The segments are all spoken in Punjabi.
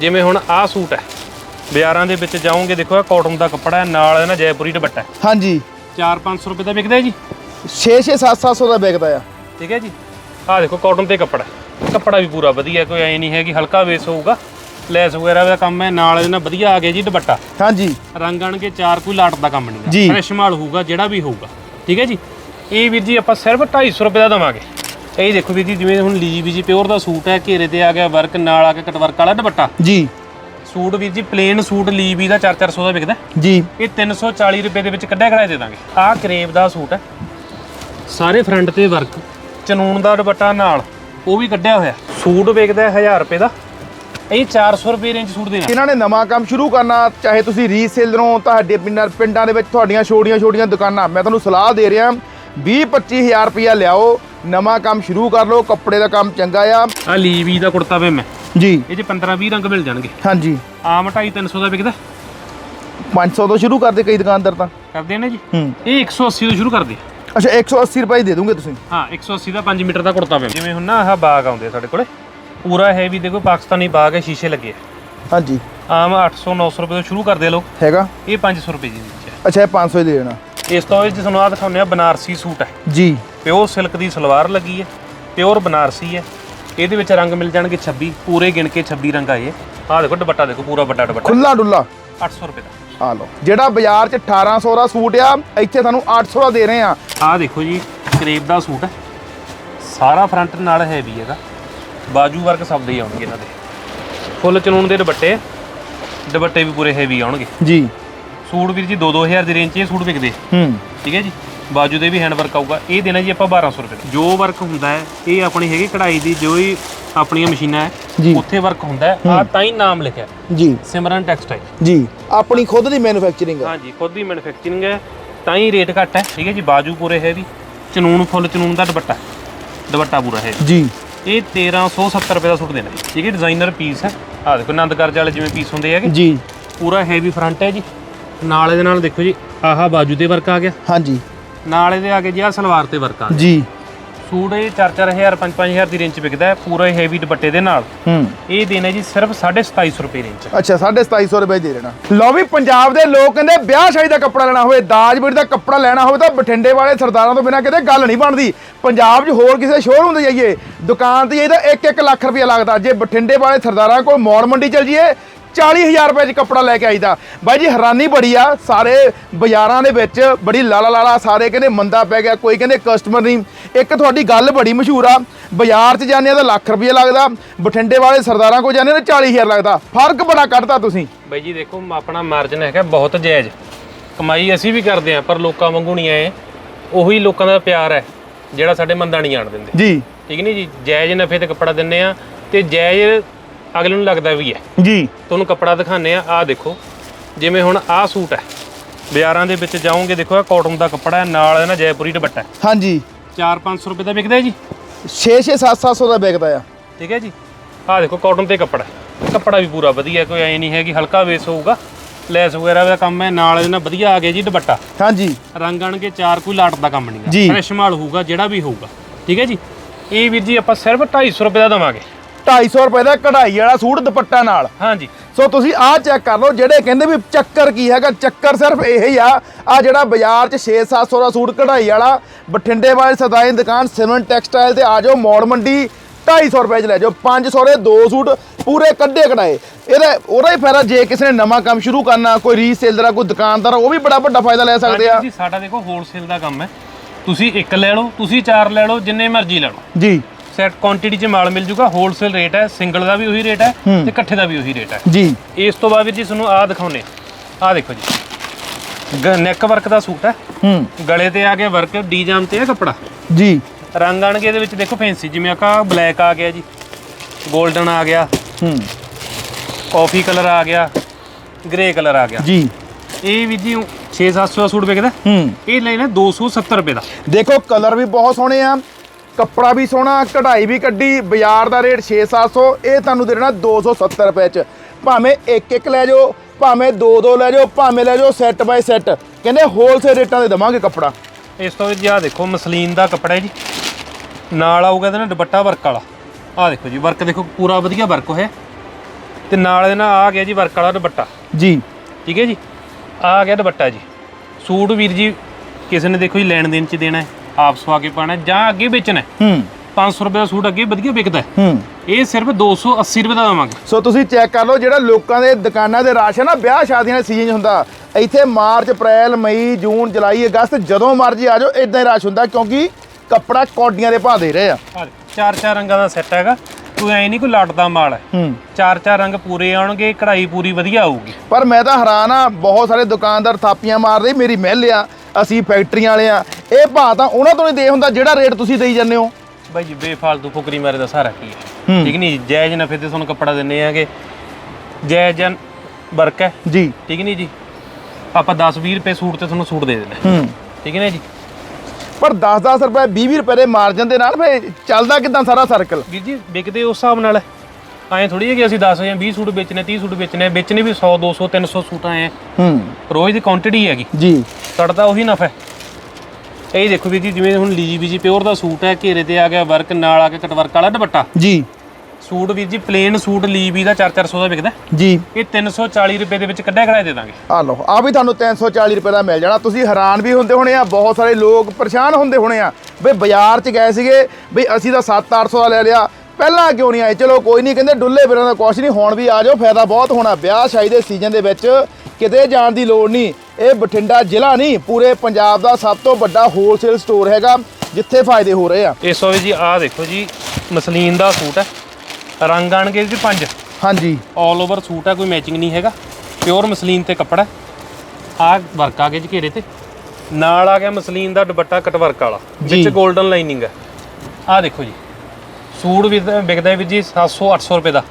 ਜਿਵੇਂ ਹੁਣ ਆਹ ਸੂਟ ਹੈ। ਬਾਜ਼ਾਰਾਂ ਦੇ ਵਿੱਚ ਜਾਓਗੇ ਦੇਖੋ ਇਹ ਕਾਟਨ ਦਾ ਕੱਪੜਾ ਹੈ ਨਾਲ ਨਾ ਜੈਪੁਰੀ ਦੁਪੱਟਾ ਹੈ। ਹਾਂਜੀ। 4-500 ਰੁਪਏ ਦਾ ਵਿਕਦਾ ਹੈ ਜੀ? 6 6 7 700 ਦਾ ਵਿਕਦਾ ਆ। ਠੀਕ ਹੈ ਜੀ। ਆਹ ਦੇਖੋ ਕਾਟਨ ਤੇ ਕੱਪੜਾ ਹੈ। ਕੱਪੜਾ ਵੀ ਪੂਰਾ ਵਧੀਆ ਕੋਈ ਐ ਨਹੀਂ ਹੈ ਕਿ ਹਲਕਾ ਵੇਸ ਹੋਊਗਾ। ਲੈਸ ਵਗੈਰਾ ਦਾ ਕੰਮ ਹੈ ਨਾਲ ਇਹਦੇ ਨਾਲ ਵਧੀਆ ਆ ਗਿਆ ਜੀ ਦੁਪੱਟਾ। ਹਾਂਜੀ। ਰੰਗ ਆਣਗੇ ਚਾਰ ਕੋਈ ਲਾਟ ਦਾ ਕੰਮ ਨਹੀਂ ਜੀ। ਫਰੈਸ਼ ਮਾਲ ਹੋਊਗਾ ਜਿਹੜਾ ਵੀ ਹੋਊਗਾ। ਠੀਕ ਹੈ ਜੀ। ਇਹ ਵੀਰ ਜੀ ਆਪਾਂ ਸਿਰਫ 250 ਰੁਪਏ ਦਾ ਦਵਾਂਗੇ। ਇਹ ਦੇਖੋ ਵੀਰ ਜੀ ਜਿਵੇਂ ਹੁਣ ਲੀਜੀ ਬੀਜੀ ਪਿਓਰ ਦਾ ਸੂਟ ਹੈ ਘੇਰੇ ਤੇ ਆ ਗਿਆ ਵਰਕ ਨਾਲ ਆ ਕੇ ਕਟ ਵਰਕ ਵਾਲਾ ਦੁਪੱਟਾ। ਜੀ। ਸੂਟ ਵੀਰ ਜੀ ਪਲੇਨ ਸੂਟ ਲੀਵੀ ਦਾ 4-400 ਦਾ ਵਿਕਦਾ ਹੈ। ਜੀ। ਇਹ 340 ਰੁਪਏ ਦੇ ਵਿੱਚ ਕੱਢਿਆ ਕਰਾਇਆ ਦੇ ਦਾਂਗੇ। ਆਹ ਕਰੇਬ ਦਾ ਸੂਟ ਹੈ। ਸਾਰੇ ਫਰੰਟ ਤੇ ਵਰਕ ਚਨੂਨ ਦਾ ਦੁਪੱਟਾ ਨਾਲ ਉਹ ਵੀ ਕੱਢਿਆ ਹੋਇਆ। ਸੂਟ ਵਿਕਦਾ ਹੈ 1000 ਰੁਪਏ ਦਾ। ਇਹ 400 ਰੁਪਏ ਰੇਂਜ ਸੂਟ ਦੇਣਾ ਇਹਨਾਂ ਨੇ ਨਵਾਂ ਕੰਮ ਸ਼ੁਰੂ ਕਰਨਾ ਚਾਹੇ ਤੁਸੀਂ ਰੀਸੇਲਰੋਂ ਤੁਹਾਡੇ ਪਿੰਡਾਂ ਪਿੰਡਾਂ ਦੇ ਵਿੱਚ ਤੁਹਾਡੀਆਂ ਛੋਟੀਆਂ ਛੋਟੀਆਂ ਦੁਕਾਨਾਂ। ਮੈਂ ਤੁਹਾਨੂੰ ਸਲਾਹ ਦੇ ਰਿਹਾ 20 25000 ਰੁਪਇਆ ਲਿਆਓ ਨਵਾਂ ਕੰਮ ਸ਼ੁਰੂ ਕਰ ਲਓ ਕੱਪੜੇ ਦਾ ਕੰਮ ਚੰਗਾ ਆ। ਆ ਲੀਵੀ ਦਾ ਕੁੜਤਾ ਵੇ ਮੈਂ। ਜੀ। ਇਹ 'ਚ 15-20 ਰੰਗ ਮਿਲ ਜਾਣਗੇ। ਹਾਂਜੀ। ਆਮ 250 ਦਾ ਵਿਕਦਾ। 500 ਤੋਂ ਸ਼ੁਰੂ ਕਰਦੇ ਕਈ ਦੁਕਾਨਦਾਰ ਤਾਂ। ਕਰਦੇ ਨੇ ਜੀ? ਹੂੰ। ਇਹ 180 ਤੋਂ ਸ਼ੁਰੂ ਕਰਦੇ ਅੱਛਾ 180 ਰੁਪਏ ਦੇ ਦੋਗੇ ਤੁਸੀਂ? ਹਾਂ 180 ਦਾ 5 ਮੀਟਰ ਦਾ ਕੁੜਤਾ ਵੇ ਜਿਵੇਂ ਹੁਣ ਨਾ ਆਹ ਬਾਗ ਆਉਂਦੇ ਆ ਸਾਡੇ ਕੋਲੇ ਪੂਰਾ ਹੈਵੀ ਦੇਖੋ ਪਾਕਿਸਤਾਨੀ ਬਾਗ ਹੈ ਸ਼ੀਸ਼ੇ ਲੱਗੇ ਆ। ਹਾਂਜੀ। ਆਮ 800 900 ਰੁਪਏ ਤੋਂ ਸ਼ੁਰੂ ਕਰਦੇ ਆ ਲੋਕ। ਹੈਗਾ। ਇਹ 500 ਰੁਪਏ ਦੀ ਵਿੱਚ ਹੈ। ਅੱਛਾ ਇਹ 500 ਹੀ ਦੇ ਦੇਣਾ। ਇਸ ਤੋਂ ਇਹ 'ਚ ਤੁਹਾਨੂੰ ਆ ਦਿਖਾਉਂਦੇ ਆ ਬਨਾਰਸੀ ਸੂਟ ਹੈ। ਜੀ। ਪਿਓਰ ਸਿਲਕ ਦੀ ਸਲਵਾਰ ਲੱਗੀ ਹੈ ਪਿਓਰ ਬਨਾਰਸੀ ਹੈ। ਇਹਦੇ ਵਿੱਚ ਰੰਗ ਮਿਲ ਜਾਣਗੇ 26 ਪੂਰੇ ਗਿਣ ਕੇ 26 ਰੰਗ ਆਏ ਆਹ ਦੇਖੋ ਦੁਪੱਟਾ ਦੇਖੋ ਪੂਰਾ ਵੱਡਾ ਦੁਪੱਟਾ। ਖੁੱਲਾ ਡੁੱਲਾ 800 ਰੁਪਏ ਦਾ। ਆ ਲਓ। ਜਿਹੜਾ ਬਾਜ਼ਾਰ 'ਚ 1800 ਦਾ ਸੂਟ ਆ ਇੱਥੇ ਤੁਹਾਨੂੰ 800 ਦਾ ਦੇ ਰਹੇ ਆ ਆਹ ਦੇਖੋ ਜੀ ਕਰੇਬ ਦਾ ਸੂਟ ਹੈ। ਸਾਰਾ ਫਰੰਟ ਨਾਲ ਹੈਵੀ ਹੈਗਾ। ਬਾਜੂ ਵਰਕ ਸਭ ਦੇ ਆਉਣਗੇ ਇਹਨਾਂ ਦੇ। ਫੁੱਲ ਚਨੂਨ ਦੇ ਦੁਪੱਟੇ ਦੁਪੱਟੇ ਵੀ ਪੂਰੇ ਹੈਵੀ ਆਉਣਗੇ। ਜੀ। ਸੂਟ ਵੀਰ ਜੀ 2-2000 ਦੀ ਰੇਂਜ 'ਚ ਇਹ ਸੂਟ ਵਿਕਦੇ। ਹੂੰ। ਠੀਕ ਹੈ ਜੀ? ਬਾਜੂ ਦੇ ਵੀ ਹੈਂਡ ਵਰਕ ਆਊਗਾ। ਇਹ ਦੇਣਾ ਜੀ ਆਪਾਂ 1200 ਰੁਪਏ ਦਾ। ਜੋ ਵਰਕ ਹੁੰਦਾ ਹੈ ਇਹ ਆਪਣੀ ਹੈਗੀ ਕਢਾਈ ਦੀ ਜੋ ਹੀ ਆਪਣੀਆਂ ਮਸ਼ੀਨਾਂ। ਹੈ ਉੱਥੇ ਵਰਕ ਹੁੰਦਾ ਹੈ। ਆ ਤਾਂ ਹੀ ਨਾਮ ਲਿਖਿਆ। ਹੈ, ਜੀ। ਸਿਮਰਨ ਟੈਕਸਟਾਈਲ। ਜੀ। ਆਪਣੀ ਖੁਦ ਦੀ ਮੈਨੂਫੈਕਚਰਿੰਗ ਆ ਹਾਂਜੀ ਖੁਦ ਦੀ ਮੈਨੂਫੈਕਚਰਿੰਗ ਹੈ। ਤਾਂ ਹੀ ਰੇਟ ਘੱਟ ਹੈ। ਠੀਕ ਹੈ ਜੀ? ਬਾਜੂ ਪੂਰੇ ਹੈਵੀ ਚਨੂਨ ਫੁੱਲ ਚਨੂਨ ਦਾ ਦੁਪੱਟਾ ਦੁਪੱਟਾ ਪੂਰਾ ਹੈ ਜੀ। ਇਹ 1370 ਰੁਪਏ ਦਾ ਸੂਟ ਦੇਣਾ ਠੀਕ ਹੈ? ਡਿਜ਼ਾਈਨਰ ਪੀਸ ਹੈ। ਆ ਦੇਖੋ ਆਨੰਦ ਕਾਰਜ ਵਾਲੇ ਜਿਵੇਂ ਪੀਸ ਹੁੰਦੇ ਹੈਗੇ। ਜੀ। ਪੂਰਾ ਹੈਵੀ ਫਰੰਟ ਹੈ ਜੀ। ਨਾਲ ਇਹਦੇ ਨਾਲ ਦੇਖੋ ਜੀ ਆਹਾ ਬਾਜੂ ਤੇ ਵਰਕ ਆ ਗਿਆ। ਹਾਂਜੀ। ਨਾਲ ਇਹਦੇ ਆ ਕੇ ਜੀ ਆ ਸਲਵਾਰ ਤੇ ਵਰਕ ਆ ਗਿਆ। ਜੀ। ਸੂਟ ਇਹ 4-4000 5-5000 ਦੀ ਰੇਂਜ 'ਚ ਵਿਕਦਾ ਹੈ ਪੂਰਾ ਹੈਵੀ ਦੁਪੱਟੇ ਦੇ ਨਾਲ। ਹੂੰ। ਇਹ ਦੇਣਾ ਜੀ ਸਿਰਫ 2750 ਰੁਪਏ ਰੇਂਜ ਅੱਛਾ 2750 ਰੁਪਏ ਦੇ ਦੇਣਾ। ਲਓ ਵੀ ਪੰਜਾਬ ਦੇ ਲੋਕ ਕਹਿੰਦੇ ਵਿਆਹ ਸ਼ਾਦੀ ਦਾ ਕੱਪੜਾ ਲੈਣਾ ਹੋਵੇ ਦਾਜ ਵੀਰ ਦਾ ਕੱਪੜਾ ਲੈਣਾ ਹੋਵੇ ਤਾਂ ਬਠਿੰਡੇ ਵਾਲੇ ਸਰਦਾਰਾਂ ਤੋਂ ਬਿਨਾ ਕਿਤੇ ਗੱਲ ਨਹੀਂ ਬਣਦੀ। ਪੰਜਾਬ 'ਚ ਹੋਰ ਕਿਸੇ ਸ਼ੋਰੂਮ ਤੇ ਜਾਈਏ ਦੁਕਾਨ ਤੇ ਜਾਈਏ ਤਾਂ 1-1 ਲੱਖ ਰੁਪਏ ਲੱਗਦਾ। ਜੇ ਬਠਿੰਡੇ ਵਾਲੇ ਸਰਦਾਰਾਂ ਕੋਲ ਮੌੜ ਮੰਡੀ ਚਲ ਜਾਈਏ 40000 ਰੁਪਏ 'ਚ ਕੱਪੜਾ ਲੈ ਕੇ ਆਈਦਾ। ਬਾਈ ਜੀ ਹੈਰਾਨੀ ਬੜੀ ਆ ਸਾਰੇ ਬਾਜ਼ਾਰਾਂ ਦੇ ਵਿੱਚ ਬੜੀ ਲਾਲਾ ਲਾਲਾ ਸਾਰੇ ਕਹਿੰਦੇ ਮੰਦਾ ਪੈ ਗਿਆ ਕੋਈ ਕਹਿੰਦੇ ਕਸਟਮਰ ਨਹੀਂ। ਇੱਕ ਤੁਹਾਡੀ ਗੱਲ ਬੜੀ ਮਸ਼ਹੂਰ ਆ ਬਾਜ਼ਾਰ 'ਚ ਜਾਂਦੇ ਆ ਤਾਂ ਲੱਖ ਰੁਪਏ ਲੱਗਦਾ ਬਠਿੰਡੇ ਵਾਲੇ ਸਰਦਾਰਾਂ ਕੋਲ ਜਾਂਦੇ ਤਾਂ 40000 ਲੱਗਦਾ। ਫ਼ਰਕ ਬੜਾ ਕੱਢਦਾ ਤੁਸੀਂ। ਬਾਈ ਜੀ ਦੇਖੋ ਆਪਣਾ ਮਾਰਜਨ ਹੈਗਾ ਬਹੁਤ ਜਾਇਜ਼। ਕਮਾਈ ਅਸੀਂ ਵੀ ਕਰਦੇ ਆਂ ਪਰ ਲੋਕਾਂ ਵਾਂਗੂ ਨਹੀਂ ਆਏ। ਉਹੀ ਲੋਕਾਂ ਦਾ ਪਿਆਰ ਹੈ ਜਿਹੜਾ ਸਾਡੇ ਮੰਦਾ ਨਹੀਂ ਆਣ ਦਿੰਦੇ। ਜੀ। ਠੀਕ ਨਹੀਂ ਜੀ? ਜਾਇਜ਼ ਨਫੇ ਤੇ ਕੱਪੜਾ ਦਿੰਨੇ ਆ ਤੇ ਜਾਇਜ਼ ਅਗਲੇ ਨੂੰ ਲੱਗਦਾ ਵੀ ਹੈ। ਜੀ। ਤੁਹਾਨੂੰ ਕੱਪੜਾ ਦਿਖਾਣੇ ਆ ਆਹ ਦੇਖੋ ਜਿਵੇਂ ਹੁਣ ਆਹ ਸੂਟ ਹੈ। ਬਾਜ਼ਾਰਾਂ ਦੇ ਵਿੱਚ ਜਾਓਗੇ ਦੇਖੋ ਇਹ ਕਾਟਨ ਦਾ ਕੱਪੜਾ ਹੈ ਨਾਲ ਨਾ ਜੈਪੁਰੀ ਦੁਪੱਟਾ ਹੈ। ਹਾਂਜੀ। 4-500 ਰੁਪਏ ਦਾ ਵਿਕਦਾ ਹੈ ਜੀ? 6-6 7-700 ਦਾ ਵਿਕਦਾ ਆ। ਠੀਕ ਹੈ ਜੀ? ਆਹ ਦੇਖੋ ਕਾਟਨ ਤੇ ਕੱਪੜਾ ਹੈ। ਕੱਪੜਾ ਵੀ ਪੂਰਾ ਵਧੀਆ ਕੋਈ ਐ ਨਹੀਂ ਹੈ ਕਿ ਹਲਕਾ ਵੇਸ ਹੋਊਗਾ। ਲੈਸ ਵਗੈਰਾ ਦਾ ਕੰਮ ਹੈ ਨਾਲ ਇਹਦੇ ਨਾਲ ਵਧੀਆ ਆ ਗਿਆ ਜੀ ਦੁਪੱਟਾ। ਹਾਂਜੀ। ਰੰਗ ਆਣਗੇ ਚਾਰ ਕੋਈ ਲਾਟ ਦਾ ਕੰਮ ਨਹੀਂ। ਹੈ ਫਰੈਸ਼ ਮਾਲ ਹੋਊਗਾ ਜਿਹੜਾ ਵੀ ਹੋਊਗਾ। ਠੀਕ ਹੈ ਜੀ? ਇਹ ਵੀਰ ਜੀ ਆਪਾਂ ਸਿਰਫ 250 ਰੁਪਏ ਦਾ ਦਵਾਂਗੇ। 250 ਰੁਪਏ ਦਾ ਕਢਾਈ ਵਾਲਾ ਸੂਟ ਦੁਪੱਟਾ ਨਾਲ। ਹਾਂਜੀ। ਸੋ ਤੁਸੀਂ ਆਹ ਚੈੱਕ ਕਰ ਲਓ ਜਿਹੜੇ ਕਹਿੰਦੇ ਵੀ ਚੱਕਰ ਕੀ ਹੈਗਾ ਚੱਕਰ ਸਿਰਫ ਇਹ ਹੀ ਆ ਆ ਜਿਹੜਾ ਬਾਜ਼ਾਰ 'ਚ 6-700 ਦਾ ਸੂਟ ਕਢਾਈ ਵਾਲਾ ਬਠਿੰਡੇ ਵਾਲੇ ਸਦਾਈ ਦੁਕਾਨ ਸਿਮਨ ਟੈਕਸਟਾਈਲ ਤੇ ਆ ਜਾਓ ਮੌੜ ਮੰਡੀ 250 ਰੁਪਏ 'ਚ ਲੈ ਜਾਓ 500 ਦੇ ਦੋ ਸੂਟ ਪੂਰੇ ਕੱਢੇ ਕਢਾਏ। ਇਹਦਾ ਉਹਦਾ ਹੀ ਫਾਇਦਾ ਜੇ ਕਿਸੇ ਨੇ ਨਵਾਂ ਕੰਮ ਸ਼ੁਰੂ ਕਰਨਾ ਕੋਈ ਰੀਸੇਲਰ ਆ ਕੋਈ ਦੁਕਾਨਦਾਰ ਆ, ਉਹ ਵੀ ਬੜਾ ਵੱਡਾ ਫਾਇਦਾ ਲੈ ਸਕਦੇ ਆ। ਜੀ ਸਾਡਾ ਦੇਖੋ ਹੋਲਸੇਲ ਦਾ ਕੰਮ ਹੈ। ਤੁਸੀਂ ਇੱਕ ਲੈ ਲਓ ਤੁਸੀਂ ਚਾਰ ਲੈ ਲਓ ਜਿੰਨੇ ਮਰਜ਼ੀ ਲੈ ਲਓ। ਜੀ। ਸੈਟ ਕੁਆਂਟੀਟੀ 'ਚ ਮਾਲ ਮਿਲ ਜੂਗਾ ਹੋਲਸੇਲ ਰੇਟ ਹੈ ਸਿੰਗਲ ਦਾ ਵੀ ਉਹੀ ਰੇਟ ਹੈ ਤੇ ਇਕੱਠੇ ਦਾ ਵੀ ਉਹੀ ਰੇਟ ਹੈ। ਜੀ। ਇਸ ਤੋਂ ਬਾਅਦ ਵੀਰ ਜੀ ਤੁਹਾਨੂੰ ਆਹ ਦਿਖਾਉਨੇ ਆਹ ਦੇਖੋ ਜੀ। ਨੈਕ ਵਰਕ ਦਾ ਸੂਟ ਹੈ। ਹੂੰ। ਗਲੇ ਤੇ ਆ ਗਿਆ ਵਰਕ ਡੀ ਜਾਮ ਤੇ ਹੈ ਕੱਪੜਾ। ਜੀ। ਰੰਗ ਆਣਗੇ ਇਹਦੇ ਵਿੱਚ ਦੇਖੋ ਫੈਂਸੀ ਜਿਵੇਂ ਆਕਾ ਬਲੈਕ ਆ ਗਿਆ ਜੀ 골ਡਨ ਆ ਗਿਆ ਹੂੰ। ਕਾਫੀ ਕਲਰ ਆ ਗਿਆ ਗ੍ਰੇ ਕਲਰ ਆ ਗਿਆ। ਜੀ। ਇਹ ਵੀ ਜੀ 6-700 ਦਾ ਸੂਟ ਵਿਕਦਾ। ਹੂੰ। ਇਹ ਲੈਣਾ 270 ਰੁਪਏ ਦਾ। ਦੇਖੋ ਕਲਰ ਵੀ ਬਹੁਤ ਸੋਹਣੇ ਆ। ਕੱਪੜਾ ਵੀ ਸੋਹਣਾ ਕਢਾਈ ਵੀ ਕੱਢੀ ਬਾਜ਼ਾਰ ਦਾ ਰੇਟ 6-700 ਇਹ ਤੁਹਾਨੂੰ ਦੇ ਦੇਣਾ 270 ਰੁਪਏ ਚ। ਭਾਵੇਂ ਇੱਕ ਇੱਕ ਲੈ ਜਾਓ ਭਾਵੇਂ ਦੋ ਦੋ ਲੈ ਜਾਓ ਭਾਵੇਂ ਲੈ ਜਾਓ ਸੈੱਟ ਬਾਈ ਸੈੱਟ। ਕਹਿੰਦੇ ਹੋਲਸੇਲ ਰੇਟਾਂ ਤੇ ਦਵਾਂਗੇ ਕੱਪੜਾ। ਇਸ ਤੋਂ ਜੀ ਆਹ ਦੇਖੋ ਮਸਲੀਨ ਦਾ ਕੱਪੜਾ ਹੈ ਜੀ। ਨਾਲ ਆਊਗਾ ਇਹਦੇ ਨਾਲ ਦੁਪੱਟਾ ਵਰਕ ਵਾਲਾ। ਆਹ ਦੇਖੋ ਜੀ ਵਰਕ ਦੇਖੋ ਪੂਰਾ ਵਧੀਆ ਵਰਕ ਹੋਇਆ। ਤੇ ਨਾਲ ਦੇ ਨਾਲ ਆ ਗਿਆ ਜੀ ਵਰਕ ਵਾਲਾ ਦੁਪੱਟਾ। ਜੀ। ਠੀਕ ਹੈ ਜੀ? ਆ ਗਿਆ ਦੁਪੱਟਾ ਜੀ। ਸੂਟ ਵੀਰ ਜੀ ਕਿਸੇ ਨੇ ਦੇਖੋ ਜੀ ਲੈਣ ਦੇਣ ਚ ਦੇਣਾ ਹੈ। ਆਪ ਸਵਾ ਕੇ ਪਾਣਾ ਹੈ ਜਾਂ ਅੱਗੇ ਵੇਚਣਾ ਹੈ। ਹੂੰ। 500 ਰੁਪਏ ਦਾ ਸੂਟ ਅੱਗੇ ਵਧੀਆ ਵਿਕਦਾ ਹੈ। ਹੂੰ। ਇਹ ਸਿਰਫ 280 ਰੁਪਏ ਦਾ ਦੇਵਾਂਗੇ। ਸੋ ਤੁਸੀਂ ਚੈੱਕ ਕਰ ਲਓ ਜਿਹੜਾ ਲੋਕਾਂ ਦੇ ਦੁਕਾਨਾਂ ਦੇ ਰਾਸ਼ਨ ਨਾ ਵਿਆਹ ਸ਼ਾਦੀਆਂ ਦੇ ਸੀਜ਼ਨ ਹੁੰਦਾ। ਇੱਥੇ ਮਾਰਚ ਅਪ੍ਰੈਲ ਮਈ ਜੂਨ ਜੁਲਾਈ ਅਗਸਤ ਜਦੋਂ ਮਰਜ਼ੀ ਆ ਜਾਓ ਇਦਾਂ ਹੀ ਰਸ਼ ਹੁੰਦਾ ਕਿਉਂਕਿ ਕੱਪੜਾ ਕੌਡੀਆਂ ਦੇ ਭਾਅ ਦੇ ਰਹੇ ਆ। ਚਾਰ ਚਾਰ ਰੰਗਾਂ ਦਾ ਸੈੱਟ ਹੈਗਾ। ਕੋਈ ਐ ਨਹੀਂ ਕੋਈ ਲੱਟਦਾ ਮਾਲ। ਹੈ। ਹੂੰ ਚਾਰ ਚਾਰ ਰੰਗ ਪੂਰੇ ਆਉਣਗੇ ਕਢਾਈ ਪੂਰੀ ਵਧੀਆ ਆਊਗੀ। ਪਰ ਮੈਂ ਤਾਂ ਹੈਰਾਨ ਆ ਬਹੁਤ ਸਾਰੇ ਦੁਕਾਨਦਾਰ ਥਾਪੀਆਂ ਮਾਰਦੇ ਮੇਰੀ ਮਿਲ ਆ। ਅਸੀਂ ਫੈਕਟਰੀਆਂ ਵਾਲੇ ਆ ਇਹ ਭਾਅ ਤਾਂ ਉਹਨਾਂ ਤੋਂ ਨਹੀਂ ਦੇ ਹੁੰਦਾ ਜਿਹੜਾ ਰੇਟ ਤੁਸੀਂ ਦੇਈ ਜਾਂਦੇ ਹੋ। ਬਾਈ ਜੀ ਬੇਫਾਲਤੂ ਫੁਕਰੀ ਮਾਰੇ ਦਾ ਸਾਰਾ ਕੀ ਹੈ। ਹੂੰ। ਠੀਕ ਨਹੀਂ ਜਾਇਜ਼ ਨਫੇ ਤੇ ਤੁਹਾਨੂੰ ਕੱਪੜਾ ਦਿੰਨੇ ਆਗੇ। ਜਾਇਜ਼ ਜਨ ਵਰਕ ਹੈ। ਜੀ। ਠੀਕ ਨਹੀਂ ਜੀ? ਆਪਾਂ 10 20 ਰੁਪਏ ਸੂਟ ਤੇ ਤੁਹਾਨੂੰ ਸੂਟ ਦੇ ਦੇਣਾ ਹੂੰ। ਠੀਕ ਹੈ ਨਾ ਜੀ? ਪਰ 10-10 ਰੁਪਏ 20 ਰੁਪਏ ਦੇ ਮਾਰਜਨ ਦੇ ਨਾਲ ਫੇ ਚੱਲਦਾ ਕਿਦਾਂ ਸਾਰਾ ਸਰਕਲ ਵੀਰ ਜੀ ਵਿਕਦੇ ਉਸ ਹਿਸਾਬ ਨਾਲ ਐ ਥੋੜੀ ਹੈ ਕਿ ਅਸੀਂ 10 ਜਾਂ 20 ਸੂਟ ਵੇਚਨੇ 30 ਸੂਟ ਵੇਚਨੇ ਵੇਚਨੇ ਵੀ 100 200 300 ਸੂਟ ਆਏ ਆ ਹੂੰ। ਰੋਜ਼ ਦੀ ਕੁਆਂਟੀਟੀ ਹੈਗੀ। ਜੀ। ਤੁਹਾਡਾ ਉਹੀ ਨਫਾ ਹੈ। ਇਹ ਦੇਖੋ ਵੀਰ ਜੀ ਜਿਵੇਂ ਹੁਣ ਲੀਜੀ ਬੀਜੀ ਪਿਓਰ ਦਾ ਸੂਟ ਹੈ ਘੇਰੇ ਤੇ ਆ ਗਿਆ ਵਰਕ ਨਾਲ ਆ ਕੇ ਕਟ ਵਰਕ ਵਾਲਾ ਦੁਪੱਟਾ। ਜੀ। ਸੂਟ ਵੀਰ ਜੀ ਪਲੇਨ ਸੂਟ ਲੀਬੀ ਦਾ 4-400 ਦਾ ਵਿਕਦਾ। ਜੀ। ਇਹ 340 ਰੁਪਏ ਦੇ ਵਿੱਚ ਕੱਢਿਆ ਕਢਾਇਆ ਦੇ ਦਾਂਗੇ। ਆ ਲਓ ਆ ਵੀ ਤੁਹਾਨੂੰ 340 ਰੁਪਏ ਦਾ ਮਿਲ ਜਾਣਾ। ਤੁਸੀਂ ਹੈਰਾਨ ਵੀ ਹੁੰਦੇ ਹੋਣੇ ਆ ਬਹੁਤ ਸਾਰੇ ਲੋਕ ਪਰੇਸ਼ਾਨ ਹੁੰਦੇ ਹੋਣੇ ਆ। ਬਈ ਬਾਜ਼ਾਰ 'ਚ ਗਏ ਸੀਗੇ ਬਈ ਅਸੀਂ ਤਾਂ 7-800 ਦਾ ਲੈ ਲਿਆ। ਪਹਿਲਾਂ ਕਿਉਂ ਨਹੀਂ ਆਏ? ਚਲੋ ਕੋਈ ਨਹੀਂ ਕਹਿੰਦੇ ਡੁੱਲੇ ਫਿਰਾਂ ਦਾ ਕੁਛ ਨਹੀਂ ਹੁਣ ਵੀ ਆ ਜਾਓ ਫਾਇਦਾ ਬਹੁਤ ਹੋਣਾ। ਵਿਆਹ ਸ਼ਾਦੀ ਦੇ ਸੀਜ਼ਨ ਦੇ ਵਿੱਚ ਕਿਤੇ ਜਾਣ ਦੀ ਲੋੜ ਨਹੀਂ। ਇਹ ਬਠਿੰਡਾ ਜ਼ਿਲ੍ਹਾ ਨਹੀਂ ਪੂਰੇ ਪੰਜਾਬ ਦਾ ਸਭ ਤੋਂ ਵੱਡਾ ਹੋਲਸੇਲ ਸਟੋਰ ਹੈਗਾ ਜਿੱਥੇ ਫਾਇਦੇ ਹੋ ਰਹੇ ਆ। ਇਸ ਵਾਰ ਜੀ ਆਹ ਦੇਖੋ ਜੀ ਮਸਲੀਨ ਦਾ ਸੂਟ ਹੈ। ਰੰਗ ਆਣਗੇ ਜੀ ਪੰਜ। ਹਾਂਜੀ। ਆਲ ਓਵਰ ਸੂਟ ਹੈ ਕੋਈ ਮੈਚਿੰਗ ਨਹੀਂ ਹੈਗਾ। ਪਿਓਰ ਮਸਲੀਨ ਤੇ ਕੱਪੜਾ ਆ ਵਰਕ ਆ ਗਿਆ ਜੀ ਘੇਰੇ ਤੇ। ਨਾਲ ਆ ਗਿਆ ਮਸਲੀਨ ਦਾ ਦੁਪੱਟਾ ਕਟ ਵਰਕ ਵਾਲਾ ਵਿੱਚ ਜੀ। 골ਡਨ ਲਾਈਨਿੰਗ ਹੈ। ਆ ਦੇਖੋ ਜੀ। ਸੂਟ ਵੀ ਵਿਕਦਾ ਵੀ ਜੀ 700 800 ਰੁਪਏ ਦਾ।